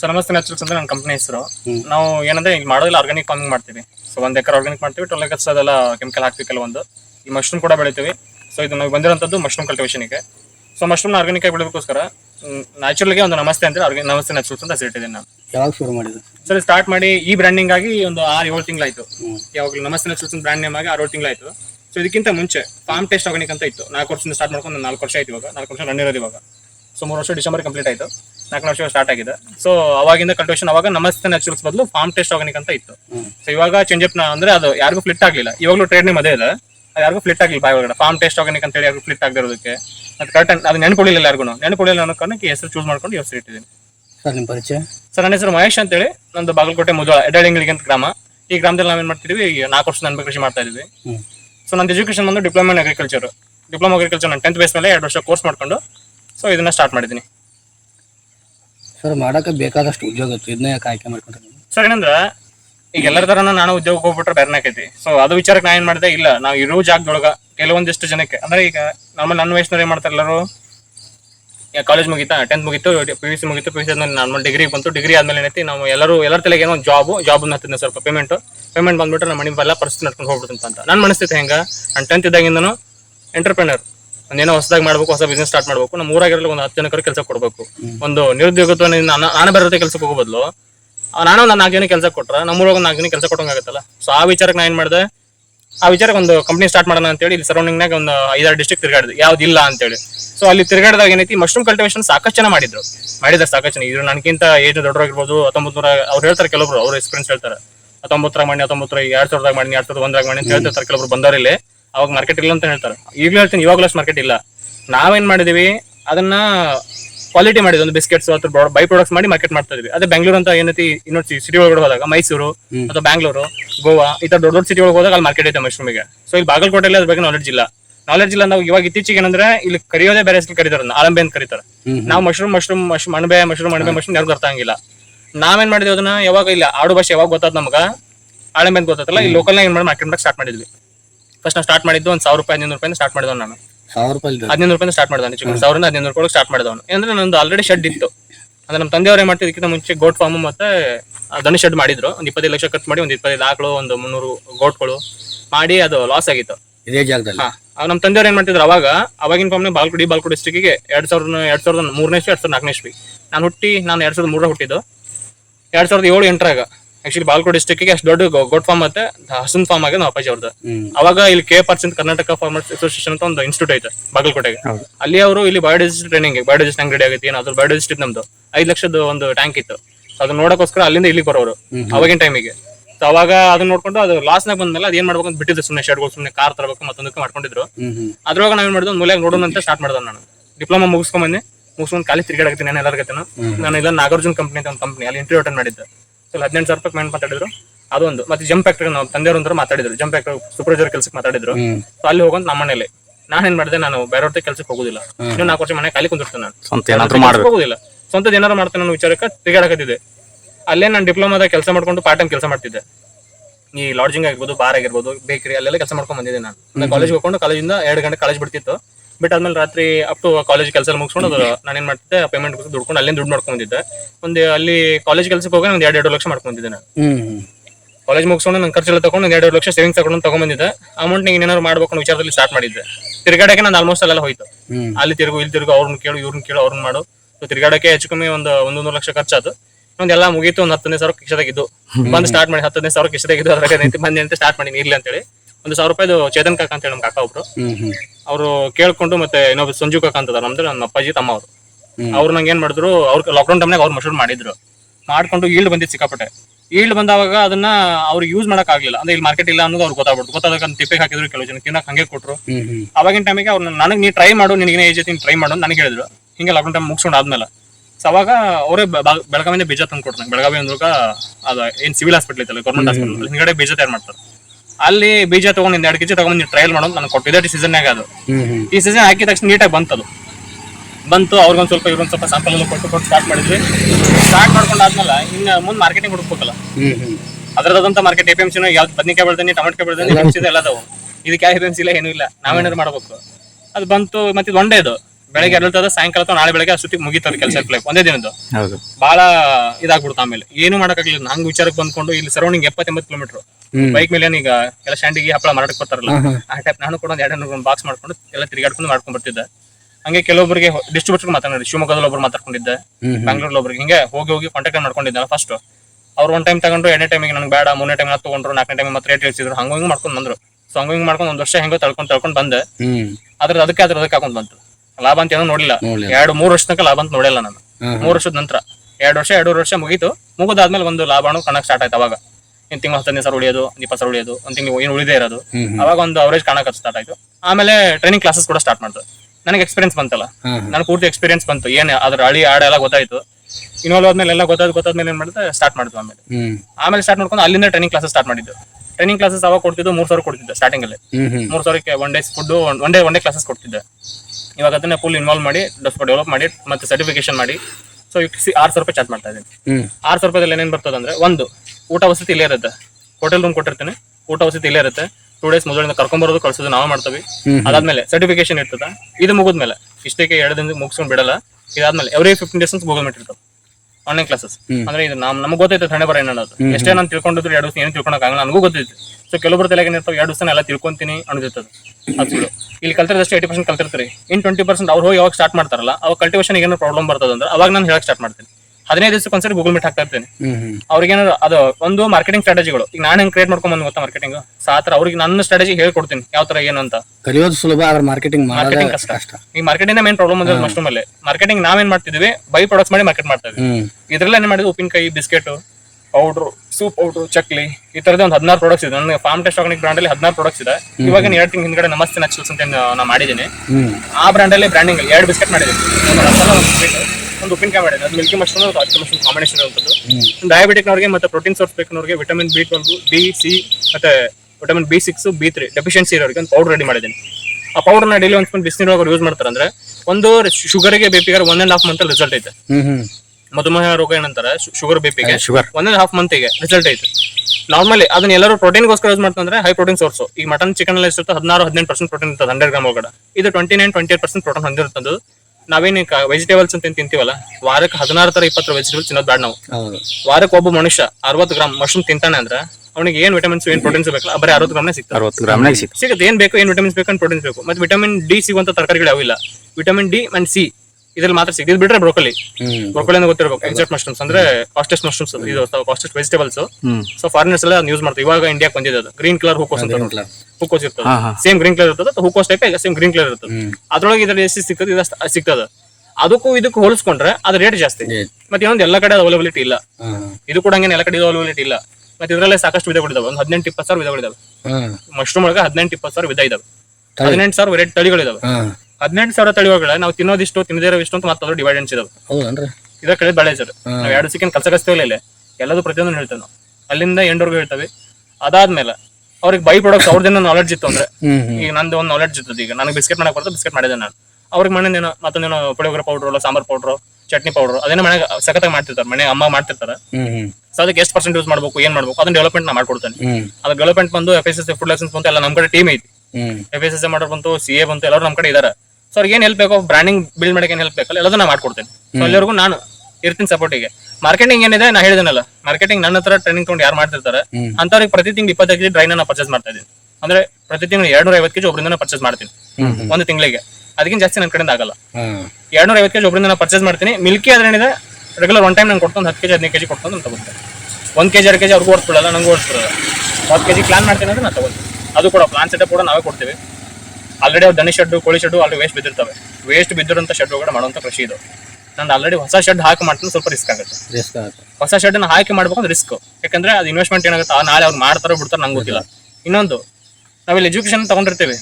Sir ನಮಸ್ತೆ naturals ಅಂದ್ರೆ ನನ್ನ ಕಂಪ್ನಿ ಹೆಸರು. ನಾವು ಏನಂದ್ರೆ ಇಲ್ಲಿ ಮಾಡೋದಿಲ್ಲ ಆರ್ಗಾನಿಕ್ ಫಾರ್ಮಿಂಗ್ ಮಾಡ್ತೀವಿ. ಸೊ ಒಂದ್ ಎಕರೆ ಆರ್ಗಾನಿಕ್ ಮಾಡ್ತೀವಿ ಟ್ವೆಲ್ ಎಕರ್ಸ್ ಅದೆಲ್ಲ ಕೆಮಿಕಲ್ ಹಾಕ್ತೀವಿ ಕೆಲವೊಂದು. ಈ ಮಶ್ರೂಮ್ ಕೂಡ ಬೆಳಿತೀವಿ. ಸೊ ಇದು ನಾವು ಬಂದಿರೋಂಥದ್ದು ಮಶ್ರೂಮ್ ಕಲ್ಟಿವೇಶನ್ಗೆ ಸೊ ಮಶ್ರೂಮ್ ಆರ್ಗಾನಿಕ್ ಆಗಿ ಬೆಳೆದಕ್ಕೋಸ್ಕರ ನ್ಯಾಚುರಲ್ಗೆ ಒಂದು ನಮಸ್ತೆ ಅಂದ್ರೆ ಆರ್ಗಾನಿಕ್ ನಮಸ್ತೆ ನ್ಯಾಚುರಲ್ಸ್ ಅಂತ ಹೆಸರಿಟ್ಟಿದ್ದೀನಿ ನಾನು. ಯಾವಾಗ ಶುರು ಮಾಡಿದ್ರು ಸರ್ ಸ್ಟಾರ್ಟ್ ಮಾಡಿ ಈ ಬ್ರ್ಯಾಂಡಿಂಗ್ ಆಗಿ ಒಂದು ಆರು ಏಳು ತಿಂಗಳಾಯ್ತು. ಆಯ್ತು ಯಾವಾಗಲೂ ನಮಸ್ತೆ ನ್ಯಾಚುರಲ್ಸ್ ಬ್ರ್ಯಾಂಡ್ ನೇಮ್ ಆಗಿ ಆರು ಏಳು ತಿಂಗಳಾಯ್ತು. ಸೊ ಇದಕ್ಕಿಂತ ಮುಂಚೆ ಫಾರ್ಮ್ ಟೆಸ್ಟ್ ಆರ್ಗಾನಿಕ್ ಅಂತ ಇತ್ತು. ನಾಲ್ಕು ವರ್ಷದಿಂದ ಸ್ಟಾರ್ಟ್ ಮಾಡ್ಕೊಂಡು ನಾಲ್ಕು ವರ್ಷ ಆಯ್ತು ಇವಾಗ. ನಾಲ್ಕು ವರ್ಷ ರನ್ ಇರೋದು ಇವಾಗ. ಸೊ ಮೂರು ವರ್ಷ ಡಿಸೆಂಬರ್ ಕಂಪ್ಲೀಟ್ ಆಯ್ತು. ನಾಲ್ಕು ವರ್ಷ ಸ್ಟಾರ್ಟ್ ಆಗಿದೆ. ಸೊ ಅವಾಗಿಂದ ಕಲ್ಟಿವೇಶನ್ ಅವಾಗ ನಮಸ್ತೆ ನ್ಯಾಚುರಲ್ಸ್ ಬದಲು ಫಾರ್ಮ್ ಟೆಸ್ಟ್ ಆರ್ಗಾನಿಕ್ ಅಂತ ಇತ್ತು. ಸೊ ಇವಾಗ ಚೇಂಜ್ ಅಪ್ ಅಂದ್ರೆ ಅದು ಯಾರಿಗೂ ಫ್ಲಿಟ್ ಆಗಲಿಲ್ಲ. ಇವಾಗಲೂ ಟ್ರೇಡ್ ನೇಮ್ ಅದೇ ಇದೆ. ಅದು ಯಾರಿಗೂ ಫ್ಲಿಟ್ ಆಗಿಲ್ಲ ಬಾಯ್ ಒಳಗಡೆ. ಫಾರ್ಮ್ ಟೆಸ್ಟ್ ಆರ್ಗಾನಿಕ್ ಅಂತ ಹೇಳಿ ಯಾರಿಗೂ ಫ್ಲಿಟ್ ಆಗದಿರೋದಕ್ಕೆ. ಮತ್ತೆ ಕರೆಕ್ಟ್ ಅದು ನೆನ್ಕೊಳ್ಳಿಲ್ಲ ಯಾರಿಗೂ ನೆನ್ಕೊಳ್ಳಿಲ್ಲ ಅನ್ನೋ ಕಾರಣಕ್ಕೆ ಹೆಸರು ಚೂಸ್ ಮಾಡ್ಕೊಂಡು ಹೆಸರು ಇಟ್ಟಿದ್ದೀನಿ. ಸರ್ ನಿಮ್ಮ ಪರಿಚಯ? ಸರ್ ನನ್ನ ಹೆಸರು ಮಹೇಶ್ ಅಂತೇಳಿ. ನಂದು ಬಾಗಲಕೋಟೆ ಮುದೋಳ ಎಡಳಿಂಗಳಿಗೆ ಅಂತ ಗ್ರಾಮ. ಈ ಗ್ರಾಮದಲ್ಲಿ ನಾವೇನ್ ಮಾಡ್ತಿದ್ವಿ? ಈ ನಾಲ್ಕು ವರ್ಷ ನನ್ಬೆ ಕೃಷಿ ಮಾಡ್ತಾ ಇದ್ವಿ. ಸೊ ನಂದು ಎಜುಕೇಶನ್ ಬಂದು diploma in agriculture diploma agriculture ನಾನು ಟೆಂತ್ ಬೇಸ್ ಮೇಲೆ ಎರಡು ವರ್ಷ ಕೋರ್ಸ್ ಮಾಡ್ಕೊಂಡು ಸೊ ಇದನ್ನ ಸ್ಟಾರ್ಟ್ ಮಾಡಿದ್ದೀನಿ. ಸರ್, ಮಾಡಕ್ಕೆ ಬೇಕಾದಷ್ಟು ಉದ್ಯೋಗ ಇತ್ತು. ಇದನ್ನ ಯಾಕೆ ಆಯ್ಕೆ ಮಾಡ್ಕೊಂಡ್ರಿ ಸರ್, ಏನಂದ್ರ, ಈಗ ಎಲ್ಲರ ತರನ ನಾನು ಉದ್ಯೋಗ ಹೋಗ್ಬಿಟ್ರೆ ಬೇರೆ ಆಕೈತಿ ಸೊ ಅದು ವಿಚಾರಕ್ಕೆ ನಾ ಏನ್ ಮಾಡಿದೆ? ಇಲ್ಲ, ನಾವು ಇರೋ ಜಾಗದೊಳಗ ಕೆಲವೊಂದಿಷ್ಟು ಜನಕ್ಕೆ, ಅಂದ್ರೆ ಈಗ ನಮ್ಮ ನನ್ನ ವಯಸ್ಸಿನವ್ರು ಏನ್ ಮಾಡ್ತಾರೆ ಎಲ್ಲರೂ? ಕಾಲೇಜ್ ಮುಗಿತಾ ಟೆಂತ್ ಮುಗಿತು ಪಿ ಯು ಸಿ ಮುಗಿತು P U C normal degree ಬಂತು. ಡಿಗ್ರಿ ಆದ್ಮೇಲೆ ಏನೈತಿ, ನಾವು ಎಲ್ಲರೂ, ಎಲ್ಲರ ತಲೆಗೆ ಏನೋ ಜಾಬ್ ಜಾಬ್ ಹತ್ತಿದ್ದೆ ಸ್ವಲ್ಪ ಪೇಮೆಂಟ್ ಪೇಮೆಂಟ್ ಬಂದ್ಬಿಟ್ರೆ ನಮ್ಮ ಮನೆ ಎಲ್ಲ ಪರಿಸ್ಥಿತಿ ನಡ್ಕೊಂಡು ಹೋಗ್ಬಿಡ್ತಂತ ನನ್ನ ಮನಸ್ಥಿತಿ ಹೆಂಗ? ನಾನು ಟೆಂತ್ ಇದ್ದಾಗಿಂದನು ಎಂಟರ್ಪ್ರಿನರ್ ಒಂದೇನೋ ಹೊಸದಾಗಿ ಮಾಡ್ಬೇಕು, ಹೊಸ ಬಿಸ್ನೆಸ್ ಸ್ಟಾರ್ಟ್ ಮಾಡ್ಬೇಕು. ನಮ್ಮ ಊರಾಗಿರಲಿ ಒಂದು ಹತ್ತು ಜನಕ್ಕೆ ಕೆಲಸ ಕೊಡಬೇಕು. ಒಂದು ನಿರುದ್ಯೋಗತ್ವ ನಾನು ಬೇರೆ ಕೆಲಸಕ್ಕೆ ಹೋಗೋ ಬದಲು ನಾನು ಒಂದು ನಾಲ್ಕು ಜನ ಕೆಲಸ ಕೊಟ್ರೆ ನಮ್ಮೂರಾಗ ಒಂದು ನಾಲ್ಕು ಜನ ಕೆಲಸ ಕೊಟ್ಟಂಗಾಗತ್ತಲ್ಲ ಸೊ ಆ ವಿಚಾರಕ್ಕೆ ನಾನು ಏನು ಮಾಡಿದೆ? ಆ ವಿಚಾರಕ್ಕೆ ಒಂದು ಕಂಪ್ನಿ ಸ್ಟಾರ್ಟ್ ಮಾಡೋಣ ಅಂತೇಳಿ ಇಲ್ಲಿ ಸರೌಂಡಿಂಗ್ನಾಗ ಒಂದು ಐದಾರು ಡಿಸ್ಟ್ರಿಕ್ಟ್ ತಿರುಗಾಡಿದೆ. ಅಂತ ಅಂತೇಳಿ. ಸೊ ಅಲ್ಲಿ ತಿರುಗಾಡಿದಾಗ ಏನೈತಿ ಮಶ್ರೂಮ್ ಕಲ್ಟಿವೇಶನ್ ಸಾಕಷ್ಟು ಜನ ಮಾಡಿದ್ರು. ಮಾಡಿದ್ರೆ ಸಾಕಷ್ಟು ಜನ. ಇದ್ರು ನನಗಿಂತ ಏಜ್ ದೊಡ್ಡರಾಗಿರ್ಬೋದು ಹತ್ತೊಂಬತ್ತು ನೂರ, ಅವ್ರು ಹೇಳ್ತಾರೆ ಕೆಲವರು, ಅವ್ರ ಎಕ್ಸ್ಪೀರಿಯನ್ಸ್ ಹೇಳ್ತಾರೆ. ಹತ್ತೊಂಬತ್ತರ ಮಾಡಿ ಹತ್ತೊಂಬತ್ತರ ಎರಡ್ ಸಾವಿರದಾಗ ಮಾಡಿ ಎರಡ್ ಸಾವಿರದ ಒಂದ್ರಾಗ ಮಾಡಿ ಅಂತ ಹೇಳ್ತಿರ್ತಾರೆ. ಕೆಲವರು ಬಂದವರಿಲ್ಲಿ ಅವಾಗ ಮಾರ್ಕೆಟ್ ಇಲ್ಲ ಅಂತ ಹೇಳ್ತಾರೆ. ಈಗಲೂ ಹೇಳ್ತೀನಿ ಇವಾಗಲೂ ಅಷ್ಟು ಮಾರ್ಕೆಟ್ ಇಲ್ಲ. ನಾವೇನ್ ಮಾಡಿದೀವಿ? ಅದನ್ನ ಕ್ವಾಲಿಟಿ ಮಾಡಿದ್ವಿ. ಒಂದು ಬಿಸ್ಕೆಟ್ಸ್ ಅಥವಾ ಬೈ ಪ್ರಾಡಕ್ಟ್ಸ್ ಮಾಡಿ ಮಾರ್ಕೆಟ್ ಮಾಡ್ತಾ ಇದೀವಿ ಅದೇ ಬೆಂಗಳೂರು ಅಂತ ಏನೈತಿ ಇನ್ನೊಂದು ಸಿಟಿ ಒಳಗಡೆ ಹೋದಾಗ ಮೈಸೂರು ಅಥವಾ ಬ್ಯಾಂಗ್ಳೂರು ಗೋವಾ ಈ ತರ ದೊಡ್ಡ ದೊಡ್ಡ ಸಿಟಿ ಒಳಗೆ ಹೋದಾಗ ಅಲ್ಲಿ ಮಾರ್ಕೆಟ್ ಐತೆ ಮಶ್ರೂಮಿಗೆ ಸೊ ಇಲ್ಲಿ ಬಾಗಲಕೋಟೆಯಲ್ಲಿ ಅದ್ರ ಬಗ್ಗೆ ನಾಲೆಡ್ಜ್ ಇಲ್ಲ. ನಾಲೆಡ್ಜ್ ಇಲ್ಲ ನಾವು ಇವಾಗ ಇತ್ತೀಚೆಗೆ ಏನಂದ್ರೆ ಇಲ್ಲಿ ಕರಿಯೋದೇ ಬೇರೆ ಹೆಸರು ಕರೀತಾರೆ ಆಲಂಬೆ ಅಂತ ಕರೀತಾರೆ. ನಾವು ಮಶ್ರೂಮ್ ಮಶ್ರೂಮ್ ಮಶ್ರೂಮ್ ಅಣಬೆ ಮಶ್ರೂಮ್ ಅಣಬೆ ಮಶ್ರೂಮ್ ಯಾರು ಅರ್ಥ ಆಗಿಲ್ಲ ನಾವೇನ್ ಮಾಡಿದ್ವಿ ಅದನ್ನ? ಯಾವಾಗ ಇಲ್ಲ ಆಡು ಭಾಷೆ ಯಾವಾಗ ಗೊತ್ತಾದ್ ನಮಗ? ಆಳಂಬೆ ಅಂತ ಗೊತ್ತಾತಲ್ಲ ಈ ಲೋಕಲ್ ಏನ್ ಮಾಡಿ ಮಾರ್ಕೆಟ್ ಮಾಡಕ್ ಸ್ಟಾರ್ಟ್ ಮಾಡಿದ್ವಿ. ಫಸ್ಟ್ ನಾವು ಸ್ಟಾರ್ಟ್ ಮಾಡಿದ್ದು ಒಂದು ಸಾವಿರ ರೂಪಾಯಿ ಹದಿನೈದು ರೂಪಾಯಿಂದ ಸ್ಟಾರ್ಟ್ ಮಾಡಿದವ್ ನಾನು. ಸಾವಿರ ರೂಪಾಯಿ ಹದಿನೈದು ರೂಪಾಯಿ ಸ್ಟಾರ್ಟ್ ಮಾಡಿದವನು ಚಿಕ್ಕ ಸಾವಿರದ ಹದಿನೈದು ರೂಪಾಯಿ ಸ್ಟಾರ್ಟ್ ಮಾಡಿದವನು. ಅಂದ್ರೆ ನಂದು ಆಲ್ರೆಡಿ ಶೆಡ್ ಇತ್ತು. ಅಂದ್ರೆ ನಮ್ಮ ತಂದೆಯವ್ರು ಏನ್ ಮಾಡ್ತಿದ್ದಕ್ಕಿಂತ ಮುಂಚೆ ಗೋಟ್ ಫಾರ್ಮ್ ಮತ್ತೆ ದನಿ ಶೆಡ್ ಮಾಡಿದ್ರು. ಒಂದು ಇಪ್ಪತ್ತೈದು ಲಕ್ಷ ಖರ್ಚು ಮಾಡಿ ಒಂದು ಇಪ್ಪತ್ತೈದು ಆಕಳು ಒಂದು ಮುನ್ನೂರು ಗೋಟ್ಗಳು ಮಾಡಿ ಅದು ಲಾಸ್ ಆಗಿತ್ತು. ಇದೇ ಜಾಗದಲ್ಲಿ ನಮ್ಮ ತಂದೆಯವ್ರು ಏನ್ ಮಾಡ್ತಿದ್ರು ಅವಾಗ ಅವಾಗಿನ ಫಾರ್ಮ್ ಬಾಲ್ಕುಡಿ ಬಾಲ್ಕುಡಿ ಡಿಸ್ಟಿಕ್ಗೆ ಎರಡ್ ಸಾವಿರದ ಎರಡ್ ಸಾವಿರದ ಮೂರನೇ ಎರಡ್ ಸಾವಿರದ ನಾಲ್ಕನೇ ಇಸ್ವಿ. ನಾನು ಹುಟ್ಟಿ ನಾನು ಎರಡ್ ಸಾವಿರದ ಮೂರ ಹುಟ್ಟಿದ್ದು. ಎರಡ್ ಸಾವಿರದ ಏಳು ಎಂಟರಾಗ. ಆಕ್ಚುಲಿ ಬಾಲ್ಕೋಟ್ ಡಿಸ್ಟಿಕ್ಗೆ ಅಷ್ಟು ದೊಡ್ಡ ಗೋಟ್ ಫಾರ್ಮ್ ಮತ್ತೆ ಹಸನ್ ಫಾರ್ಮ್ ಆಗಿ ನಮ್ಮ ಅಪ್ಪಾಜಿ ಅವ್ರದ್ದು ಅವಾಗ ಇಲ್ಲಿ K percent Karnataka farmers association ಅಂತ ಒಂದು ಇನ್ಸ್ಟಿಟ್ಯೂಟ್ ಐತೆ ಬಾಗಲಕೋಟೆಗೆ. ಅಲ್ಲಿ ಅವರು ಇಲ್ಲಿ ಬಯೋಡೈಜೆಸ್ಟ್ ಟ್ರೈನಿಂಗ್ ಬಯೋಡೈಜೆಸ್ಟ್ ಅಂಗಡಿ ಆಗುತ್ತೆ ಏನು ಅದ್ರ ಬಯೋಡೈಜೆಸ್ಟ್ ಇತ್ತು ನಮ್ದು. ಐದು ಲಕ್ಷದ ಒಂದು ಟ್ಯಾಂಕ್ ಇತ್ತು. ಅದನ್ನ ನೋಡಕೋಸ್ಕರ ಅಲ್ಲಿಂದ ಇಲ್ಲಿಗೆ ಬರೋರು ಅವಾಗಿನ ಟೈಮಿಗೆ ಅವಾಗ ಅದನ್ನ ನೋಡ್ಕೊಂಡು ಅದು ಲಾಸ್ನಾಗ ಬಂದ್ಮೇಲೆ ಅದೇನ್ ಮಾಡ್ಬೇಕು ಅಂತ ಬಿಟ್ಟಿದ್ರು ಸುಮ್ಮನೆ ಶರ್ಟ್ಗಳು ಸುಮ್ಮನೆ ಕಾರ್ ತರಬೇಕು ಮತ್ತೊಂದಕ್ಕೆ ಮಾಡ್ಕೊಂಡಿದ್ರು. ಅದ್ರೊಳಗ ನಾವೇನ್ ಮಾಡಿದ್ವಿ ಒಂದು ಮೂಲೆಗೆ ನೋಡೋಣ ಅಂತ ಸ್ಟಾರ್ಟ್ ಮಾಡಿದ ನಾನು. ಡಿಪ್ಲೊಮಾ ಮುಗಿಸ್ಕೊಂಡ್ ಬಂದೆ. ಮುಗಿಸ್ಕೊಂಡು ಖಾಲಿ ತಿರ್ಗಾಡಕತ್ತೀನಿ ನಾನು ಎಲ್ಲರಿಗತ್ತೇನು ನಾನು ಇಲ್ಲ ನಾಗಾರ್ಜುನ್ ಕಂಪ್ನಿ ಅಂತ ಒಂದು ಕಂಪ್ನಿ ಅಲ್ಲಿ ಇಂಟರ್ವ್ಯೂ ಅಟೆಂಡ್ ಮಾಡಿದ್ದೆ. ಸೊ ಹದಿನೆಂಟು ಸಾವಿರ ರೂಪಾಯಿ ಮಾತಾಡಿದ್ರು. ಅದೊಂದು. ಮತ್ತೆ ಜಂಪ್ ಫ್ಯಾಕ್ಟ್ರಿ ನಾವು ತಂದೆಯವ್ರ ಅಂದ್ರೆ ಮಾತಾಡಿದ್ರು. ಜಂಪ್ ಫ್ಯಾಕ್ಟ್ರಿ ಸೂಪರ್ವೈಸರ್ ಕೆಲಸಕ್ಕೆ ಮಾತಾಡಿದ್ರು. ಸೊ ಅಲ್ಲಿ ಹೋಗೋದು ನಮ್ಮ ಮನೇಲಿ. ನಾನೇನ್ ಮಾಡಿದೆ ನಾನು ಬೇರೆಯವ್ರ ಕೆಲಸಕ್ಕೆ ಹೋಗುದಿಲ್ಲ. ಇನ್ನೂ ನಾಲ್ಕು ವರ್ಷ ಮನೆ ಖಾಲಿ ಕುಂದಿರ್ತೇನೆ ನಾನು. ಸ್ವಂತ ಏನಾದ್ರು ಕೆಲ್ಸಕ್ಕೆ ಮಾಡ್ಬೇಕು. ಹೋಗುದಿಲ್ಲ. ಸ್ವಂತದ ಏನಾರು ಮಾಡ್ತೇನೆ ಅನ್ನೋ ವಿಚಾರಕ್ಕೆ ತಿರುಗಾಡಕತ್ತಿದ್ದೆ ಅಲ್ಲೇ ನಾನು ಡಿಪ್ಲೊಮಾದ ಕೆಲಸ ಮಾಡ್ಕೊಂಡು ಪಾರ್ಟ್ ಟೈಮ್ ಕೆಲಸ ಮಾಡ್ತಿದ್ದೆ. ಈ ಲಾಡ್ಜಿಂಗ್ ಆಗಿರ್ಬೋದು ಬಾರ್ ಆಗಿರ್ಬೋದು ಬೇಕರಿ ಅಲ್ಲೆಲ್ಲ ಕೆಲಸ ಮಾಡ್ಕೊಂಡು ಬಂದಿದ್ದೆ ನಾನು. ನಾನು ಕಾಲೇಜ್ ಹೋಗ್ಕೊಂಡು ಕಾಲೇಜಿಂದ ಎರಡು ಗಂಟೆ ಕಾಲೇಜ್ ಬಿಡ್ತಿತ್ತು. ಬಿಟ್ ಆದ್ಮೇಲೆ ರಾತ್ರಿ ಅಪ್ ಟು ಕಾಲೇಜ್ ಕೆಲಸ ಮುಗಿಸ್ಕೊಂಡು ಅದು ನಾನೇನ್ ಮಾಡ್ತಿದ್ದೆ ಪೇಮೆಂಟ್ ದುಡ್ಕೊಂಡು ಅಲ್ಲಿಂದ ದುಡ್ಡು ಮಾಡ್ಕೊಂಡಿದ್ದೆ ಒಂದು ಅಲ್ಲಿ ಕಾಲೇಜ್ ಕೆಲಸಕ್ಕೆ ಹೋಗಿ ಒಂದು ಎರಡು ಎರಡು ಲಕ್ಷ ಮಾಡ್ಕೊಂಡಿದ್ದೆ ನಾನು. ಕಾಲೇಜ್ ಮುಗಿಸ್ಕೊಂಡು ನಾನು ಖರ್ಚೆಲ್ಲ ತಗೊಂಡು ಒಂದು ಎರಡು ಲಕ್ಷ ಸೇವಿಂಗ್ಸ್ ತಗೊಂಡು ತಗೊಂಡ್ಬಂದಿದ್ದೆ. ಅಮೌಂಟ್ ನೀವು ಏನಾದ್ರು ಮಾಡ್ಬೇಕು ಅನ್ನೋ ವಿಚಾರದಲ್ಲಿ ಸ್ಟಾರ್ಟ್ ಮಾಡಿದ್ದೆ. ತಿರ್ಗಾಡಕ್ಕೆ ನಾನು ಆಲ್ಮೋಸ್ಟ್ ಅಲ್ಲೆಲ್ಲ ಹೋಯ್ತು. ಅಲ್ಲಿ ತಿರುಗು ಇಲ್ಲಿ ತಿರುಗು ಅವ್ರನ್ನ ಕೇಳು ಇವ್ರನ್ನ ಕೇಳು ಅವ್ರನ್ನ ಮಾಡು. ಸೊ ತಿರ್ಗಾಡಕ್ಕೆ ಹೆಚ್ಚು ಕಮ್ಮಿ ಒಂದು ಒಂದೊಂದು ಲಕ್ಷ ಖರ್ಚಾತು. ಒಂದೆಲ್ಲ ಮುಗೀತು ಒಂದು ಹತ್ತನೇ ಸಾವಿರ ಕಿಶದಾಗಿದ್ದು ಬಂದು ಸ್ಟಾರ್ಟ್ ಮಾಡಿ ಹತ್ತನೇ ಸಾವಿರ ಕಿಶದಾಗಿದ್ದು ಅದ್ರಾಗ ನಿಂತು ಬಂದೆ ಅಂತ ಸ್ಟಾರ್ಟ್ ಮಾಡಿ ಇರ್ಲಿ ಅಂತೇಳಿ. ಒಂದು ಸಾವಿರ ರೂಪಾಯಿದು ಚೇತನ್ ಕಾಕ ಅಂತ ಹೇಳಿ ನಮ್ಮ ಕಾಕ ಒಬ್ರು. ಹ್ಮ್ ಹ್ಮ್. ಅವರು ಕೇಳ್ಕೊಂಡು ಮತ್ತೆ ಇನ್ನೊಬ್ಬ ಸಂಜು ಕಾಕ ಅಂತ ನಮ್ದು ನಮ್ಮ ಅಪ್ಪಾಜಿ ತಮ್ಮ ಅವರು. ಅವ್ರು ನಂಗೆ ಏನ್ ಮಾಡಿದ್ರು ಅವ್ರ ಲಾಕ್ಡೌನ್ ಟೈಮ್ನಾಗ ಅವ್ರು ಮಶೂರ್ ಮಾಡಿದ್ರು. ಮಾಡ್ಕೊಂಡು ಈಲ್ಡ್ ಬಂದಿತ್ತು ಸಿಕ್ಕಾಪಟ್ಟೆ. ಈಲ್ಡ್ ಬಂದಾಗ ಅದನ್ನ ಅವ್ರಿಗೆ ಯೂಸ್ ಮಾಡಕ್ ಆಗ್ಲಿಲ್ಲ. ಅಂದ್ರೆ ಇಲ್ಲಿ ಮಾರ್ಕೆಟ್ ಇಲ್ಲ ಅನ್ನೋದು ಅವ್ರಿಗೆ ಗೊತ್ತಾಗ್ಬಿಟ್ಟು ಗೊತ್ತಾದಾಗ ತಿಪ್ಪೆ ಹಾಕಿದ್ರು ಕೆಲವು ಜನ. ತಿನ್ನಕ್ ಹಂಗೆ ಕೊಟ್ರು. ಅವಾಗಿನ ಟೈಮಿಗೆ ಅವ್ರು ನನಗೆ ನೀ ಟ್ರೈ ಮಾಡು ನಿನಗೆ ಏಜ್ ಐತಿ ಟ್ರೈ ಮಾಡು ನನಗೆ ಹೇಳಿದ್ರು. ಹಿಂಗೆ ಲಾಕ್ಡೌನ್ ಟೈಮ್ ಮುಗಿಸ್ಕೊಂಡು ಆದ್ಮೇಲೆ ಸೊ ಅವಾಗ ಅವರೇ ಬೆಳಗಾವಿಯಿಂದ ಬೀಜ ತಂದು ಕೊಡ್ತಾರೆ ಬೆಳಗಾವಿ ಅಂದ್ರಾಗ ಅದ ಏನ್ ಸಿವಿಲ್ ಹಾಸ್ಪಿಟಲ್ ಐತಲ್ಲ ಗೌರ್ಮೆಂಟ್ ಹಾಸ್ಪಿಟಲ್ ಹಿಂಗಡೆ ಬೀಜ ತಯಾರು ಮಾಡ್ತಾರೆ. ಅಲ್ಲಿ ಬೀಜ ತಗೊಂಡು ಒಂದು ಎರಡು ಕೆಜಿ ತಗೊಂಡ್ ನೀವು ಟ್ರಯಲ್ ಮಾಡೋದು ನನಗೆ ಕೊಟ್ಟು ಇದೇ ಸೀಸನ್ಯಾಗ ಅದು. ಈ ಸೀಸನ್ ಹಾಕಿದ ತಕ್ಷಣ ನೀಟಾಗಿ ಬಂತದು. ಬಂತು ಅವ್ರಿಗೊಂದು ಸ್ವಲ್ಪ ಇವ್ರೊಂದು ಸ್ವಲ್ಪ ಸ್ಯಾಂಪಲ್ ಎಲ್ಲ ಕೊಟ್ಟು ಕೊಟ್ಟು ಸ್ಟಾರ್ಟ್ ಮಾಡಿದ್ವಿ. ಸ್ಟಾರ್ಟ್ ಮಾಡ್ಕೊಂಡಾದ್ಮೇಲೆ ಇನ್ನು ಮುಂದೆ ಮಾರ್ಕೆಟಿಂಗ್ ಹುಡುಕ್ಬೇಕಲ್ಲ. ಅದ್ರದಂತ ಮಾರ್ಕೆಟ್ ಎ ಪಿ ಎಂ ಸಿನ ಯಾವ್ದು ಬದ್ನಿಕಾಯಿ ಬೆಳ್ದಾನೆ ಟೊಮೆಟೊ ಬೆಳ್ದಾನೆ ಎಲ್ಲ ಅದಾವು. ಇದಕ್ಕೆ ಯಾವ ಎ ಪಿ ಎಂ ಸಿ ಇಲ್ಲ ಏನೂ ಇಲ್ಲ. ನಾವೇನಾದ್ರು ಮಾಡ್ಬೇಕು. ಅದು ಬಂತು ಮತ್ತೆ ಇದು ಒಂದೇ ಇದು ಬೆಳಗ್ಗೆ ಅರಳ್ತದ ಸಾಯಂಕಾಲ ನಾಳೆ ಬೆಳಗ್ಗೆ ಅಷ್ಟೊತ್ತಿಗೆ ಮುಗಿತದ ಕೆಲಸ ಒಂದೇ ದಿನದ್ದು. ಹೌದು. ಬಹಳ ಇದಾಗ್ಬಿಡ್ತು ಆಮೇಲೆ. ಏನು ಮಾಡಕ್ಕಾಗಲಿಲ್ಲ ನಂಗ್ ವಿಚಾರಕ್ಕೆ ಬಂದ್ಕೊಂಡು ಇಲ್ಲಿ ಸರೌಂಡಿಂಗ್ ಎಪ್ಪತ್ತೆಂಬತ್ತು ಕಿಲೋಮೀಟರ್ ಬೈಕ್ ಮೇಲೆ ಈಗ ಎಲ್ಲ ಶಾಂಡಿಗೆ ಹಪ್ಪಳ ಮಾರಾಟಕ್ಕೆ ಬರ್ತಾರಲ್ಲ. ಆ ಟೈಪ್ ನಾನು ಕೂಡ ಎರಡು ಬಾಕ್ಸ್ ಮಾಡ್ಕೊಂಡು ಎಲ್ಲ ತಿರುಗಾಡ್ಕೊಂಡು ಮಾಡ್ಕೊಂಡು ಬರ್ತಿದ್ದೆ. ಹಂಗೆ ಕೆಲವೊಬ್ಬರಿಗೆ ಡಿಸ್ಟ್ರಿಬ್ಯೂಟರ್ ಮಾತಾಡಿದ್ರು ಶಿವಮೊಗ್ಗದಲ್ಲಿ ಒಬ್ರು ಮಾತಾಡ್ಕೊಂಡಿದ್ದೆ ಬೆಂಗಳೂರಲ್ಲಿ ಒಬ್ರಿಗೆ. ಹಿಂಗೆ ಹೋಗಿ ಹೋಗಿ ಕಾಂಟ್ಯಾಕ್ಟ್ ಮಾಡ್ಕೊಂಡಿದ್ದೆ ಫಸ್ಟ್ ಅವ್ರು ಒನ್ ಟೈಮ್ ತಗೊಂಡ್ರು ಎರಡನೇ ಟೈಮಿಗೆ ನನಗೆ ಬೇಡ ಮೂರನೇ ಟೈಮ್ ತಗೊಂಡ್ರು ನಾಲ್ಕನೇ ಟೈಮ್ ಮತ್ತೆ ರೇಟ್ ಇಳಿಸಿದ್ರು ಹಂಗ ಹಿಂಗೆ ಮಾಡ್ಕೊಂಡು ಬಂದ್ರು. ಸೊ ಹಂಗ ಹಿಂಗೆ ಮಾಡ್ಕೊಂಡು ಒಂದು ವರ್ಷ ಹೆಂಗೋ ತಳ್ಕೊಂಡು ತಳ್ಕೊಂಡು ಬಂದೆ. ಅದ್ರ ಅದಕ್ಕೆ ಅದ್ರ ಅದಕ್ಕೆ ಹಾಕೊಂಡ್ ಬಂತು. ಲಾಭ ಅಂತ ಏನೋ ನೋಡಿಲ್ಲ ನೋಡ್ಲಿಲ್ಲ. ಎರಡು ಮೂರು ವರ್ಷ ತನಕ ಲಾಭ ಅಂತ ನೋಡಿಲ್ಲ ನಾನು. ಮೂರು ವರ್ಷದ ನಂತರ. ಎರಡು ವರ್ಷ ಎರಡೂವರೆ ವರ್ಷ ಮುಗೀತು. ಮುಗಿದಾದ್ಮೇಲೆ ಒಂದು ಲಾಭಾಣು ಕಾಣಕ್ ಸ್ಟಾರ್ಟ್ ಆಯ್ತು ಅವಾಗ. ಇನ್ ತಿಂಗಳು ಹತ್ತನೇ ಸರ್ ಉಳಿಯೋದು ಒಂದು ಸರ್ ಸಾವಿರ ಉಳಿಯೋದು ಒಂದು ತಿಂಗಳು ಏನು ಉಳಿದೇ ಇರೋದು. ಹ್ಮ್ ಹ್ಮ್. ಅವಾಗ ಒಂದು ಅವರೇಜ್ ಕಾಣಕ್ ಸ್ಟಾರ್ಟ್ ಆಯ್ತು. ಆಮೇಲೆ ಟ್ರೈನಿಂಗ್ ಕ್ಲಾಸಸ್ ಕೂಡ ಸ್ಟಾರ್ಟ್ ಮಾಡ್ತು ನನಗೆ ಎಕ್ಸ್ಪೀರಿಯನ್ಸ್ ಬಂತಲ್ಲ. ನಾನು. ನನಗೆ ಪೂರ್ತಿ ಎಕ್ಸ್ಪೀರಿಯನ್ಸ್ ಬಂತು. ಏನ್ ಅದ್ರ ಹಳಿ ಆಡ ಎಲ್ಲ ಗೊತ್ತಾಯ್ತು. ಇನ್ವಾಲ್ವ್ ಆದ್ಮೇಲೆ ಎಲ್ಲ ಗೊತ್ತಾದ್ ಗೊತ್ತಾದ್ಮೇಲೆ ಏನ್ ಮಾಡಿದ್ರೆ ಸ್ಟಾರ್ಟ್ ಮಾಡಿದ್ವಿ ಆಮೇಲೆ. ಹ್ಮ್. ಆಮೇಲೆ ಸ್ಟಾರ್ಟ್ ಮಾಡ್ಕೊಂಡು ಅಲ್ಲಿಂದ ಟ್ರೈನಿಂಗ್ ಕ್ಲಾಸಸ್ ಸ್ಟಾರ್ಟ್ ಮಾಡಿದ್ದು. ಟ್ರೈನಿಂಗ್ ಕ್ಲಾಸಸ್ ಅವಾಗ ಕೊಡ್ತಿದ್ದು ಮೂರ್ ಸಾವಿರ ಕೊಡ್ತಿದ್ದೆ ಸ್ಟಾರ್ಟಿಂಗ್ ಅಲ್ಲಿ. ಹ್ಮ್ ಹ್ಮ್. ಮೂರ್ ಸಾವಿರಕ್ಕೆ one days food one day one day classes ಕೊಡ್ತಿದ್ದೆ. ಇವಾಗ ಅದನ್ನ ಫುಲ್ ಇನ್ವಾಲ್ವ್ ಮಾಡಿ ಡೆವಲಪ್ ಮಾಡಿ ಮತ್ತೆ ಸರ್ಟಿಫಿಕೇಶನ್ ಮಾಡಿ. ಸೊ ಆರು ಸಾವಿರ ರೂಪಾಯಿ ಚಾರ್ಜ್ ಮಾಡ್ತಾ ಇದ್ದೀನಿ. ಆರ್ ಸಾವಿರ ರೂಪಾಯಿದಲ್ಲಿ ಏನೇನು ಬರ್ತದೆ ಅಂದ್ರೆ ಒಂದು ಊಟ ವಸತಿ ಇಲ್ಲೇ ಇರುತ್ತೆ. ಹೋಟೆಲ್ ರೂಮ್ ಕೊಟ್ಟಿರ್ತೀನಿ. ಊಟ ವಸತಿ ಇಲ್ಲೇ ಇರುತ್ತೆ. ಟೂ ಡೇಸ್ ಮೊದಲಿಂದ ಕರ್ಕೊಂಬರೋದು ಕಳ್ಸೋದು ನಾವೇ ಮಾಡ್ತೀವಿ. ಅದಾದ್ಮೇಲೆ ಸರ್ಟಿಫಿಕೇಶನ್ ಇರ್ತದೆ. ಇದು ಮುಗಿದ್ಮೇಲೆ ಇಷ್ಟಕ್ಕೆ ಎರಡು ದಿನ ಮುಗಿಸ್ಕೊಂಡು ಬಿಡಲ್ಲ. ಇದಾದ್ಮೇಲೆ every fifteen days Google Meet ಇರ್ತವೆ ಆನ್ಲೈನ್ ಕ್ಲಾಸಸ್. ಅಂದ್ರೆ ಇದು ನಮ್ ನಮ್ಗೆ ಗೊತ್ತೈತೆ ಹಣೆ ಬರ ಏನನ್ನೋದು. ಎಷ್ಟೇ ನಾನು ತಿಳ್ಕೊಂಡಿದ್ರು ಎರಡು ದಿವಸ ಏನು ತಿಳ್ಕೊಳಕ್ಕಾಗಲ್ಲ ನನಗೂ ಗೊತ್ತೈತೆ. ಸೊ ಕೆಲವೊಬ್ರು ತಲೆಗೆ ಏನಿರ್ತಾವೆ ಎರಡು ದಿವಸ ಎಲ್ಲ ತಿಳ್ಕೊಂತೀನಿ ಅನ್ನೋದಿರ್ತದೆ. ಅದು ಇಲ್ಲಿ ಕಲ್ತಿರೋದಷ್ಟು ಏಯ್ಟಿ ಪರ್ಸೆಂಟ್ ಕಲ್ತಿರ್ತಾರೆ. ಇನ್ ಟ್ವೆಂಟಿ ಪರ್ಸೆಂಟ್ ಅವ್ರು ಹೋಗಿ ಯಾವಾಗ ಸ್ಟಾರ್ಟ್ ಮಾಡ್ತಾರಲ್ಲ ಅವಾಗ ಕಲ್ಟಿವೇಶನ್ ಏನೋ ಪ್ರಾಬ್ಲಮ್ ಬರ್ತದೆ ಅಂದ್ರೆ ಅವಾಗ ನಾನು ಹೇಳಕ್ ಸ್ಟಾರ್ಟ್ ಮಾಡ್ತೀನಿ. ಹದಿನೈದು ದಿವಸಕ್ಕೆ ಒಂದ್ಸರಿ ಗೂಗಲ್ ಮೀಟ್ ಹಾಕ್ತಾ ಇರ್ತೇನೆ. ಅವ್ರಿಗೇನಾದ್ರು ಅದು ಒಂದು ಮಾರ್ಕೆಟಿಂಗ್ ಸ್ಟ್ರಾಟಜಿಗಳು ಈಗ ನಾನು ಹೆಂಗ್ ಕ್ರಿಯೇಟ್ ಮಾಡ್ಕೊಂಡ್ ಬಂದ್ ಗೊತ್ತಾ ಮಾರ್ಕೆಟಿಂಗ್ ಸಾತ್ರ ಅವ್ರಿಗೆ ನನ್ನ ಸ್ಟ್ರಾಟಜಿ ಹೇಳ್ಕೊಡ್ತೀನಿ. ಯಾವ ತರ ಏನು ಅಂತ. ಕಲಿಯೋದು ಸುಲಭ ಆದ್ರೆ ಮಾರ್ಕೆಟಿಂಗ್ ಮಾರ್ಕೆಟಿಂಗ್ ಕಷ್ಟ. ಈ ಮಾರ್ಕೆಟಿಂಗ್ ಮೇನ್ ಪ್ರಾಬ್ಲಮ್ ಅಂದ್ರೆ ಮಶ್ರೂಮ್ ಅಲ್ಲಿ ಮಾರ್ಕೆಟಿಂಗ್ ನಾವೇನ್ ಮಾಡ್ತಿದ್ವಿ? ಬೈ ಪ್ರಾಡಕ್ಟ್ಸ್ ಮಾಡಿ ಮಾರ್ಕೆಟ್ ಮಾಡ್ತಾ ಇದ್ವಿ. ಇದ್ರಲ್ಲ ಏನ್ ಮಾಡಿದ್ವಿ? ಉಪ್ಪಿನಕಾಯಿ biscuit powder soup powder chakli. ಈ ತರದ ಒಂದು ಹದಿನಾರು ಪ್ರಾಡಕ್ಟ್ಸ್ ಇದೆ. ನನ್ನ ಫಾರ್ಮ್ ಟೆಸ್ಟ್ ಆರ್ಗಾನಿಕ್ ಬ್ರಾಂಡ್ ಅಲ್ಲಿ ಹದಿನಾರು ಪ್ರಾಡಕ್ಟ್ಸ್ ಇದೆ. ಇವಾಗ ಎರಡು ತಿಂಗಳ ಹಿಂದ್ಗಡೆ ನಮಸ್ತೆ ನಚ್ಚಲ್ಸ್ ಅಂತ ನಾನು ಮಾಡಿದ್ದೀನಿ. ಆ ಬ್ರಾಂಡ್ ಅಲ್ಲಿ ಬ್ರ್ಯಾಂಡಿಂಗ್ ಎರಡು ಬಿಸ್ಕೆಟ್ ಮಾಡಿದ್ದೀನಿ. ಒಂದು ಉಪ್ಪಿನಕಾಯಿ ಮಾಡಿದೆ ಅದು ಮಿಲ್ಕಿ ಮಶ್ರೂಮ್ ಅದು ಅಕ್ಕಿ ಮಶ್ರೂಮ್ ಕಾಂಬಿನೇಷನ್ ಇರುವಂಥದ್ದು. ಡಯಾಬಿಟಿಕ್ ಡಯಾಬಿಟಿಕ್ನವ್ರಿಗೆ ಮತ್ತೆ protein source ಬೇಕನ್ನೋರಿಗೆ vitamin B twelve B C ಮತ್ತೆ vitamin B six B three deficiency ಇರೋರಿಗೆ ಒಂದು ಪೌಡರ್ ರೆಡಿ ಮಾಡಿದ್ದೀನಿ. ಆ ಪೌಡರ್ನ ಡೈಲಿ ಒಂದು ಸ್ಪೂನ್ ಅವರು ಯೂಸ್ ಮಾಡ್ತಾರೆ ಅಂದ್ರೆ ಒಂದು ಶುಗರ್ಗೆ ಬೇಪಿಗಾರ one and half month result ಐತೆ. ಮಧುಮೇಹ ರೋಗ ಏನಂತಾರೆ? ಶುಗರ್ ಬೇಪಿಗೆ ಶುಗರ್ ಒನ್ ಅಂಡ್ ಹಾಫ್ ಮಂತಿಗೆ ರಿಸಲ್ಟ್ ಐತೆ. ನಾರ್ಮಲಿ ಅದನ್ನ ಎಲ್ಲರೂ ಪ್ರೋಟೀನ್ಗೋಸ್ಕರ ಯೂಸ್ ಮಾಡ್ತಂದ್ರೆ ಹೈ ಪ್ರೋಟೀನ್ ಸೋರ್ಸ್ ಈಗ ಮಟನ್ ಚಿಕನ್ ಎಲ್ಲ ಇರ್ತದೆ ಹದಿನಾರು ಹದಿನೆಂಟು ಪರ್ಸೆಂಟ್ ಪ್ರೋಟೀನ್ ಇರ್ತದೆ ಹಂಡ್ರೆಡ್ ಗ್ರಾಮ್ ಒಳಗಡೆ. ಇದು twenty nine twenty eight percent protein ಹೊಂದಿರ್ತದ್ದು ನಾವೇನು ವೆಜಿಟೇಬಲ್ಸ್ ಅಂತ ಏನ್ ತಿಂತೀವಲ್ಲ? ವಾರಕ್ಕೆ ಹದಿನಾರು ತರ ಇಪ್ಪತ್ತರ ವೆಜಿಟೇಬಲ್ಸ್ ತಿನ್ನೋದು ಬೇಡ ನಾವು. ಹೌದು. ವಾರಕ್ಕೆ ಒಬ್ಬ ಮನುಷ್ಯ ಅರವತ್ತು ಗ್ರಾಮ್ ಮಶ್ರೂಮ್ ತಿಂತಾನೆ ಅಂದ್ರೆ ಅವನಿಗೆ ಏನ್ ವಿಟಮಿನ್ಸ್ ಏನ್ ಪ್ರೋಟೀನ್ಸ್ ಬೇಕಲ್ಲ ಬರೀ ಅರವತ್ತು ಗ್ರಾಮ್ನೇ ಸಿಗ್ತದೆ. ಅರವತ್ತು ಗ್ರಾಮ್ನಾಗ ಸಿಗುತ್ತೆ ಏನ್ ಬೇಕು ಏನ್ ವಿಟಮಿನ್ಸ್ ಬೇಕು ಪ್ರೋಟೀನ್ಸ್ ಬೇಕು ಮತ್ತೆ ವಿಟಮಿನ್ ಡಿ ಸಿಗುವಂತ ತರಕಾರಿಗಳು ಯಾವಿಲ್ಲ ವಿಟಮಿನ್ ಡಿ ಅಂಡ್ ಸಿ ಇದ್ರಲ್ಲಿ ಮಾತ್ರ ಸಿಗ್ತಿದ್ ಇದು ಬಿಟ್ರೆ ಬ್ರೋಕೊಲಿ. ಬ್ರೋಕೊಲಿ ಅಂತ ಗೊತ್ತಿರಬೇಕು. ಎಕ್ಸಾಕ್ಟ್ ಮಶ್ರೂಮ್ಸ್ ಅಂದ್ರೆ ಕಾಸ್ಟೆಸ್ಟ್ ಮಶ್ರೂಮ್ಸ್ ಇದು ಕಾಸ್ಟೆಸ್ಟ್ ವೆಜಿಟೇಬಲ್ಸ್ ಸೊ ಫಾರಿನರ್ಸ್ ಎಲ್ಲ ಯೂಸ್ ಮಾಡ್ತಾರೆ. ಇವಾಗ ಇಂಡಿಯಾ ಬಂದಿದೆ ಅದು. ಗ್ರೀನ್ ಕಲರ್ ಹೂಕೋಸ್ ಅಂತ. ಹೂಕೋಸ್ ಇರ್ತದೆ. ಸೇಮ್ ಗ್ರೀನ್ ಕಲರ್ ಇರ್ತದೆ ಹೂಕೋಸ್ ಟೈಪ್ ಸೇಮ್ ಗ್ರೀನ್ ಕಲರ್ ಇರ್ತದೆ. ಅದ್ರೊಳಗೆ ಇದ್ರಲ್ಲಿ ಎಷ್ಟು ಸಿಗ್ತದೆ ಇದಷ್ಟು ಸಿಗ್ತದೆ. ಅದಕ್ಕೂ ಇದಕ್ಕೂ ಹೋಲಿಸ್ಕೊಂಡ್ರೆ ಅದ್ರ ರೇಟ್ ಜಾಸ್ತಿ. ಮತ್ತೆ ಇನ್ನೊಂದು ಎಲ್ಲ ಕಡೆ ಅವೈಲಬಿಲಿಟಿ ಇಲ್ಲ. ಇದು ಕೂಡ ಹಂಗೇನೆ ಎಲ್ಲ ಕಡೆ ಅವೈಲಬಿಲಿಟಿ ಇಲ್ಲ. ಮತ್ತೆ ಇದರಲ್ಲೇ ಸಾಕಷ್ಟು ವಿಧಗಳಿದಾವೆ ಒಂದು ಹದಿನೆಂಟು ಇಪ್ಪತ್ತು ಸಾವಿರ ವಿಧಗಳಿದಾವೆ ಮಶ್ರೂಮ್ ಒಳಗೆ ಹದಿನೆಂಟು ಇಪ್ಪತ್ತು ಸಾವಿರ ವಿಧ ಇದಾವೆ. ಹದಿನೆಂಟು ಸಾವಿರ ವೆರೈಟಿ ತಳಿಗಳಿದಾವೆ ಹದಿನೆಂಟು ಸಾವಿರ ತಳಿಗಳ ನಾವು ತಿನ್ನೋದಿಷ್ಟು ತಿನ್ನದೇ ಇರೋ ಇಷ್ಟು ಅಂತ ಮತ್ತೆ ಅದ್ರ ಡಿವೈಡೆನ್ಸ್ ಇದಾವೆ. ಹೌದನ್ರಿ? ಇದ ಕಡೆ ಬೆಳೆ ಸರ್. ನಾವು ಎರಡು ಸಿಕ್ಕನ್ ಕಲ್ಸ ಕಸ್ತೇವಲ್ಲ ಇಲ್ಲ ಎಲ್ಲದು ಪ್ರತಿಯೊಂದು ಹೇಳ್ತೇವೆ ನಾವು. ಅಲ್ಲಿಂದ ಎಂಡೋರ್ಗು ಹೇಳ್ತೇವೆ. ಅದಾದ್ಮೇಲೆ ಅವ್ರಿಗೆ ಬೈ ಪ್ರಾಡಕ್ಟ್ ಅವ್ರದ್ದೇನೋ ನಾಲೆಡ್ಜ್ ಇತ್ತು ಅಂದ್ರೆ ಈಗ ನಂದು ಒಂದು ನಾಲೆಡ್ಜ್ ಇತ್ತು ಈಗ ನನಗೆ ಬಿಸ್ಕೆಟ್ ಮಾಡಕ್ ಬರ್ತದೆ ಬಿಸ್ಕೆಟ್ ಮಾಡಿದೆ ನಾನು. ಅವ್ರಿಗೆ ಮನೇನೇನೋ ಮತ್ತೊಂದೇನೋ puliyogare powder sambar powder chutney powder ಅದೇನೋ ಮನೆಗೆ ಸಖತ್ತಾಗಿ ಮಾಡ್ತಿರ್ತಾರೆ. ಮನೆ ಅಮ್ಮ ಮಾಡ್ತಿರ್ತಾರೆ. ಸೊ ಅದಕ್ಕೆ ಎಷ್ಟು ಪರ್ಸೆಂಟ್ ಯೂಸ್ ಮಾಡ್ಬೇಕು ಏನ್ ಮಾಡ್ಬೇಕು ಅದನ್ನ ಡೆವಲಪ್ಮೆಂಟ್ ನಾ ಮಾಡ್ಕೊಡ್ತೇನೆ. ಅದು ಡೆವಲಪ್ಮೆಂಟ್ ಬಂದು F S S food licence ಬಂತು ಎಲ್ಲ ನಮ್ಮ ಕಡೆ ಟೀಮ್ ಐತಿ. ಎಫ್ ಎಸ್ ಎಸ್ ಮಾಡೋರು ಬಂತು ಸಿ ಎ ಬಂತು ಎಲ್ಲರೂ ನಮ್ ಕಡೆ ಇದಾರೆ. ಸೊ ಅವ್ರಿಗೆ ಏನ್ ಹೆಲ್ಪ್ ಬೇಕೋ ಬ್ರಾಂಡಿಂಗ್ ಬಿಲ್ಡ್ ಮಾಡಕ್ಕೆ ಏನ್ ಹೆಲ್ಪ್ ಬೇಕಲ್ಲ ಎಲ್ಲದನ್ನ ಮಾಡ್ಕೊಡ್ತೇನೆ. ಸೊ ಎಲ್ಲರಿಗೂ ನಾನು ಇರ್ತೀನಿ ಸಪೋರ್ಟಿಗೆ ಮಾರ್ಕೆಟಿಂಗ್ ಏನಿದೆ ನಾ ಹೇಳಿದನಲ್ಲ. ಮಾರ್ಕೆಟಿಂಗ್ ನನ್ನ ಹತ್ರ ಟ್ರೈನಿಂಗ್ ತಗೊಂಡು ಯಾರು ಮಾಡ್ತಿರ್ತಾರೆ. ಅಂತವ್ರಿಗೆ ಪ್ರತಿ ತಿಂಗ್ ಇಪ್ಪತ್ತೈದು ಕೆಜಿ ಡ್ರೈನ ಪರ್ಚೇಸ್ ಮಾಡ್ತಾ ಇದ್ದೀನಿ. ಅಂದ್ರೆ ಪ್ರತಿ ತಿಂಗಳು ಎರಡ್ನೂರ ಐವತ್ತು ಕೆಜಿ ಒಬ್ಬರಿಂದ ಪರ್ಚೇಸ್ ಮಾಡ್ತೀನಿ. ಒಂದು ತಿಂಗಳಿಗೆ. ಅದಕ್ಕಿಂತ ಜಾಸ್ತಿ ನನ್ನ ಕಡೆಯಿಂದ ಆಗಲ್ಲ. ಎರಡ್ನೂರ ಐವತ್ತು ಕೆಜಿ ಒಬ್ಬರಿಂದ ಪರ್ಚೇಸ್ ಮಾಡ್ತೀನಿ. ಮಿಲ್ಕಿ ಆದ್ರೆ ಏನಿದೆ? ರೆಗ್ಯುಲರ್ ಒನ್ ಟೈಮ್ ನಂಗೆ ಕೊಡ್ತೊಂದು ಹತ್ತು ಕೆಜಿ ಹದಿನೈದು ಕೆಜಿ ಕೊಡ್ತೊಂದು ನಾನು ತಗೋತೀನಿ. ಒಂದು ಕೆಜಿ ಎರಡು ಕೆಜಿ ಅವ್ರಿಗೂ ಓಡಿಸ್ಬಿಡಲ್ಲ ನಂಗೂ ಓಡಿಸ್ಬಿಡಲ್ಲ. ಹತ್ತು ಕೆಜಿ ಪ್ಲಾನ್ ಮಾಡ್ತೀನಿ ಅಂದ್ರೆ ನಾನು ತಗೋತೀನಿ. ಅದು ಕೂಡ ಪ್ಲಾನ್ ಸೆಟಪ್ ಕೂಡ ನಾವೇ ಕೊಡ್ತೀವಿ. ಆಲ್ರೆಡಿ ಅವ್ರು ದನಿ ಶೆಡ್ಡು ಕೋಳಿ ಶೆಡ್ಡು ಆಲ್ರೆಡಿ ವೇಸ್ಟ್ ಬಿದ್ದಿರ್ತವೆ. ವೇಸ್ಟ್ ಬಿದ್ದಿರೋಂಥ ಶೆಡ್ ಒಳಗಡೆ ಮಾಡುವಂತ ಕೃಷಿ ಇದು. ನಾನು ಆಲ್ರೆಡಿ ಹೊಸ ಶೆಡ್ ಹಾಕಿ ಮಾಡ್ತೀನಿ ಸ್ವಲ್ಪ ರಿಸ್ಕ್ ಆಗುತ್ತೆ. ರಿಸ್ಕ್ ಆಗುತ್ತೆ. ಹೊಸ ಶೆಡ್ ಹಾಕಿ ಮಾಡ್ಬೇಕಂದ್ರೆ ರಿಸ್ಕ್ ಯಾಕಂದ್ರೆ ಅದು ಇನ್ವೆಸ್ಟ್ಮೆಂಟ್ ಏನಾಗುತ್ತೆ? ಆ ನಾಳೆ ಅವ್ರು ಮಾಡ್ತಾರೋ ಬಿಡ್ತಾರೋ ನಂಗೆ ಗೊತ್ತಿಲ್ಲ. ಇನ್ನೊಂದು ನಾವಿಲ್ಲಿ ಎಜುಕೇಶನ್ ತಗೊಂಡಿರ್ತೀವಿ.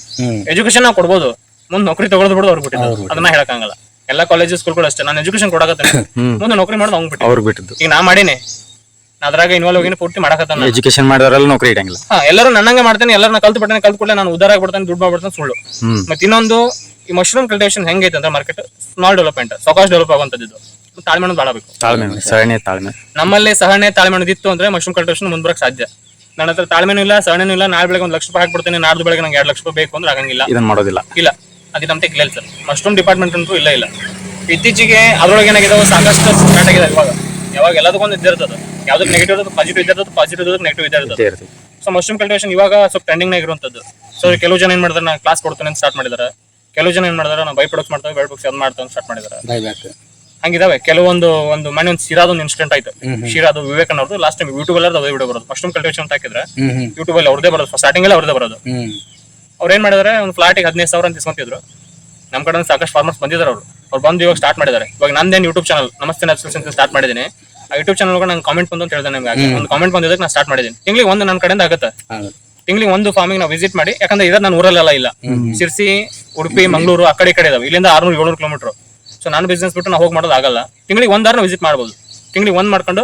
ಎಜುಕೇಶನ್ ನಾವು ಕೊಡ್ಬೋದು. ಮುಂದೆ ನೌಕರಿ ತಗೊಳ್ದು ಬಿಡೋದು ಅವ್ರಿಗೆ ಬಿಟ್ಟಿದ್ದು. ಅವ್ರು ಅದನ್ನ ಹೇಳಕ್ಕಾಗಲ್ಲ ಎಲ್ಲ ಕಾಲೇಜು ಸ್ಕೂಲ್ಗಳು ಅಷ್ಟೇ. ನಾನು ಎಜುಕೇಶನ್ ಕೊಡಕತ್ತೇನೆ. ಮುಂದೆ ನೌಕರಿ ಮಾಡೋದು ಅವ್ನು ಬಿಟ್ಟು ಅವ್ರಿಗೆ ಬಿಟ್ಟಿದ್ದು. ಈಗ ನಾ ಮಾಡೀನಿ. ಅದ್ರಾಗ ಇನ್ವಾಲ್ವ್ ಹೋಗಿ ಪೂರ್ತಿ ಮಾಡಕತ್ತಾನ ಎಜುಕೇಶನ್ ಮಾಡಿದ್ರಲ್ಲ ನೌಕರಿ ಇಡಂಗಿಲ್ಲ. ಹಾ ಎಲ್ಲರೂ ನನ್ನಂಗೆ ಮಾಡ್ತೇನೆ ಎಲ್ಲರನ್ನ ಕಲ್ತು ಬಿಟ್ಟೆ ಕಲ್ತು ಕೂಡಲೇ ನಾನು ಉದಾರ ಆಗ್ಬಿಡ್ತೇನೆ ದುಡ್ಡು ಮಾಡ್ಬಿಡ್ತೇನೆ ಸುಳ್ಳು. ಹ್ಮ್. ಮತ್ತೆ ಇನ್ನೊಂದು ಈ ಮಶ್ರೂಮ್ ಕಲ್ಟಿವೇಶನ್ ಹೆಂಗೈತೆ ಅಂದ್ರೆ ಮಾರ್ಕೆಟ್ ಸ್ಮಾಲ್ ಡೆವಲಪ್ಮೆಂಟ್ ಸಾವಕಾಶ ಡೆವಲಪ್ ಆಗುವಂಥದ್ದು ಇದು. ತಾಳ್ಮೆ ಅನ್ನೋದು ಭಾಳ ಬೇಕು. ತಾಳ್ಮೆ ಸರಣಿ ತಾಳ್ಮೆ. ನಮ್ಮಲ್ಲಿ ಸಹನೆ ತಾಳ್ಮೆ ಅನ್ನೋದು ಇತ್ತು ಅಂದ್ರೆ ಮಶ್ರೂಮ್ ಕಲ್ಟಿವೇಶನ್ ಮುಂದೆ ಬರಕ್ ಸಾಧ್ಯ. ನನ್ನ ಹತ್ರ ತಾಳ್ಮೆನೂ ಇಲ್ಲ ಸಹನೆನೂ ಇಲ್ಲ ನಾಳೆ ಬೆಳಗ್ಗೆ ಒಂದು ಲಕ್ಷ ರೂಪಾಯಿ ಹಾಕ್ಬಿಡ್ತೇನೆ ನಾಡ್ದು ಬೆಳಗ್ಗೆ ನಂಗೆ ಎರಡು ಲಕ್ಷ ರೂಪಾಯಿ ಬೇಕು ಅಂದ್ರೆ ಆಗಂಗಿಲ್ಲ. ಇದನ್ನ ಮಾಡೋದಿಲ್ಲ. ಇಲ್ಲ ಅದಕ್ಕೆ ನಮ್ಗೆ ಇಲ್ಲ ಸರ್. ಮಶ್ರೂಮ್ ಡಿಪಾರ್ಟ್ಮೆಂಟ್ ಅಂತೂ ಇಲ್ಲ ಇಲ್ಲ. ಇತ್ತೀಚೆಗೆ ಅದ್ರೊಳಗೆ ಏನಾಗಿದೆ ಸಾಕಷ್ಟು ಸ್ಟಾರ್ಟ್ ಆಗಿದೆ ಇವಾಗ. ಯಾವಾಗ ಎಲ್ಲದಕ್ಕೊಂದು ಇದ್ದಿರ್ತದೆ. ಯಾವ್ದಕ್ಕೆ ನೆಗೆಟಿವ್ ಪಾಸಿಟಿವ್ ಇದ್ದಿರ್ತದೆ ಪಾಸಿಟಿವ್ ಇದ್ದಕ್ಕೆ ನೆಗೆಟಿವ್ ಇದ್ದಿರ್ತದೆ ಇದೇ ಇರ್ತದೆ ಸೊ ಮಶ್ರೂಮ್ ಕಲ್ಟಿವೇಶನ್ ಇವಾಗ ಸ್ವಲ್ಪ ಟ್ರೆಂಡಿಂಗ್ ನಾಗ ಇರುವಂತದ್ದು ಸೊ ಕೆಲವು ಜನ ಏನ್ ಮಾಡಿದ್ರೆ ನಾನು ಕ್ಲಾಸ್ ಕೊಡ್ತೇನೆ ಅಂತ ಸ್ಟಾರ್ಟ್ ಮಾಡಿದಾರೆ ಕೆಲವು ಜನ ಏನ್ ಮಾಡಿದಾರೆ ನಾವು ಬೈ ಪ್ರೊಡಕ್ಟ್ ಮಾಡ್ತೇವೆ ಬೈ ಪ್ರೊಡಕ್ಟ್ಸ್ ಅದ್ ಮಾಡ್ತೇವೆ ಸ್ಟಾರ್ಟ್ ಮಾಡಿದಾರೆ ಬೈ ಬ್ಯಾಕ್ ಹಂಗಿದಾವೆ. ಕೆಲವೊಂದು ಒಂದು ಮನೆ ಒಂದು ಶಿರಾದ ಒಂದು ಇನ್ಸಿಡೆಂಟ್ ಆಯ್ತು. ಶಿರಾದು ವಿವೇಕನ್ ಅವ್ರದ್ದು ಲಾಸ್ಟ್ ಟೈಮ್ ಯೂಟ್ಯೂಬ್ ಅಲ್ಲಿ ಅದೇ ವಿಡಿಯೋ ಬರೋದು. ಮಶ್ರೂಮ್ ಕಲ್ಟಿವೇಶನ್ ಅಂತ ಹಾಕಿದ್ರೆ ಯೂಟ್ಯೂಬ್ ಅಲ್ಲಿ ಅವ್ರದೇ ಬರೋದು. ಸ್ಟಾರ್ಟಿಂಗ್ ಅಲ್ಲಿ ಅವ್ರದೇ ಬರೋದು. ಅವ್ರು ಏನ್ ಮಾಡಿದಾರೆ ಒಂದು ಫ್ಲಾಟಿಗೆ ಹದಿನೈದು ಸಾವಿರ ಅಂತ ಇಸ್ಕೊಂತಿದ್ರು. ನಮ್ಮ ಕಡೆ ಸಾಕಷ್ಟು ಫಾರ್ಮರ್ಸ್ ಬಂದಿದ್ದಾರೆ ಅವರು. ಅವ್ರು ಬಂದು ಇವಾಗ ಸ್ಟಾರ್ಟ್ ಮಾಡಿದ್ದಾರೆ. ಇವಾಗ ನಂದೇನು ಯೂಟ್ಯೂಬ್ ಚಾನಲ್ ನಮಸ್ತೆ ನ್ಯಾಚುರಲ್ಸ್ ಅಂತ ಸ್ಟಾರ್ಟ್ ಮಾಡಿದ್ದೀನಿ. ಆ ಯೂಟ್ಯೂಬ್ ಚಾನಲ್ ನಂಗೆ ಕಾಮೆಂಟ್ ಬಂದು ಅಂತ ಹೇಳ್ದೆ ನಿಮ್ಗೆ ಒಂದು ಕಾಮೆಂಟ್ ಬಂದಿದ್ದಕ್ಕೆ ನಾನು ಸ್ಟಾರ್ಟ್ ಮಾಡಿದ್ದೀನಿ ತಿಂಗಳಿಗೆ ಒಂದು ನನ್ನ ಕಡೆಯಿಂದ ಆಗುತ್ತೆ. ತಿಂಗಳಿಗೆ ಒಂದು ಫಾರ್ಮಿಂಗ್ ನಾವು ವಿಸಿಟ್ ಮಾಡಿ ಯಾಕಂದ್ರೆ ಇರೋದು ನಾನು ಊರಲ್ಲೆಲ್ಲ ಇಲ್ಲ. ಸಿರ್ಸಿ ಉಡುಪಿ ಮಂಗಳೂರು ಆ ಕಡೆ ಈ ಕಡೆ ಇದಾವೆ. ಇಲ್ಲಿಂದ ಆರ್ನೂರು ಏಳ್ನೂರು ಕಿಲೋಮೀಟರ್ ಸೊ ನಾನು ಬಿಸ್ನೆಸ್ ಬಿಟ್ಟು ನಾವು ಹೋಗಿ ಮಾಡೋದು ಆಗಲ್ಲ. ತಿಂಗಳಿಗೆ ಒಂದಾರು ವಿಸಿಟ್ ಮಾಡ್ಬೋದು. ತಿಂಗಳಿಗೆ ಒಂದ್ ಮಾಡ್ಕೊಂಡು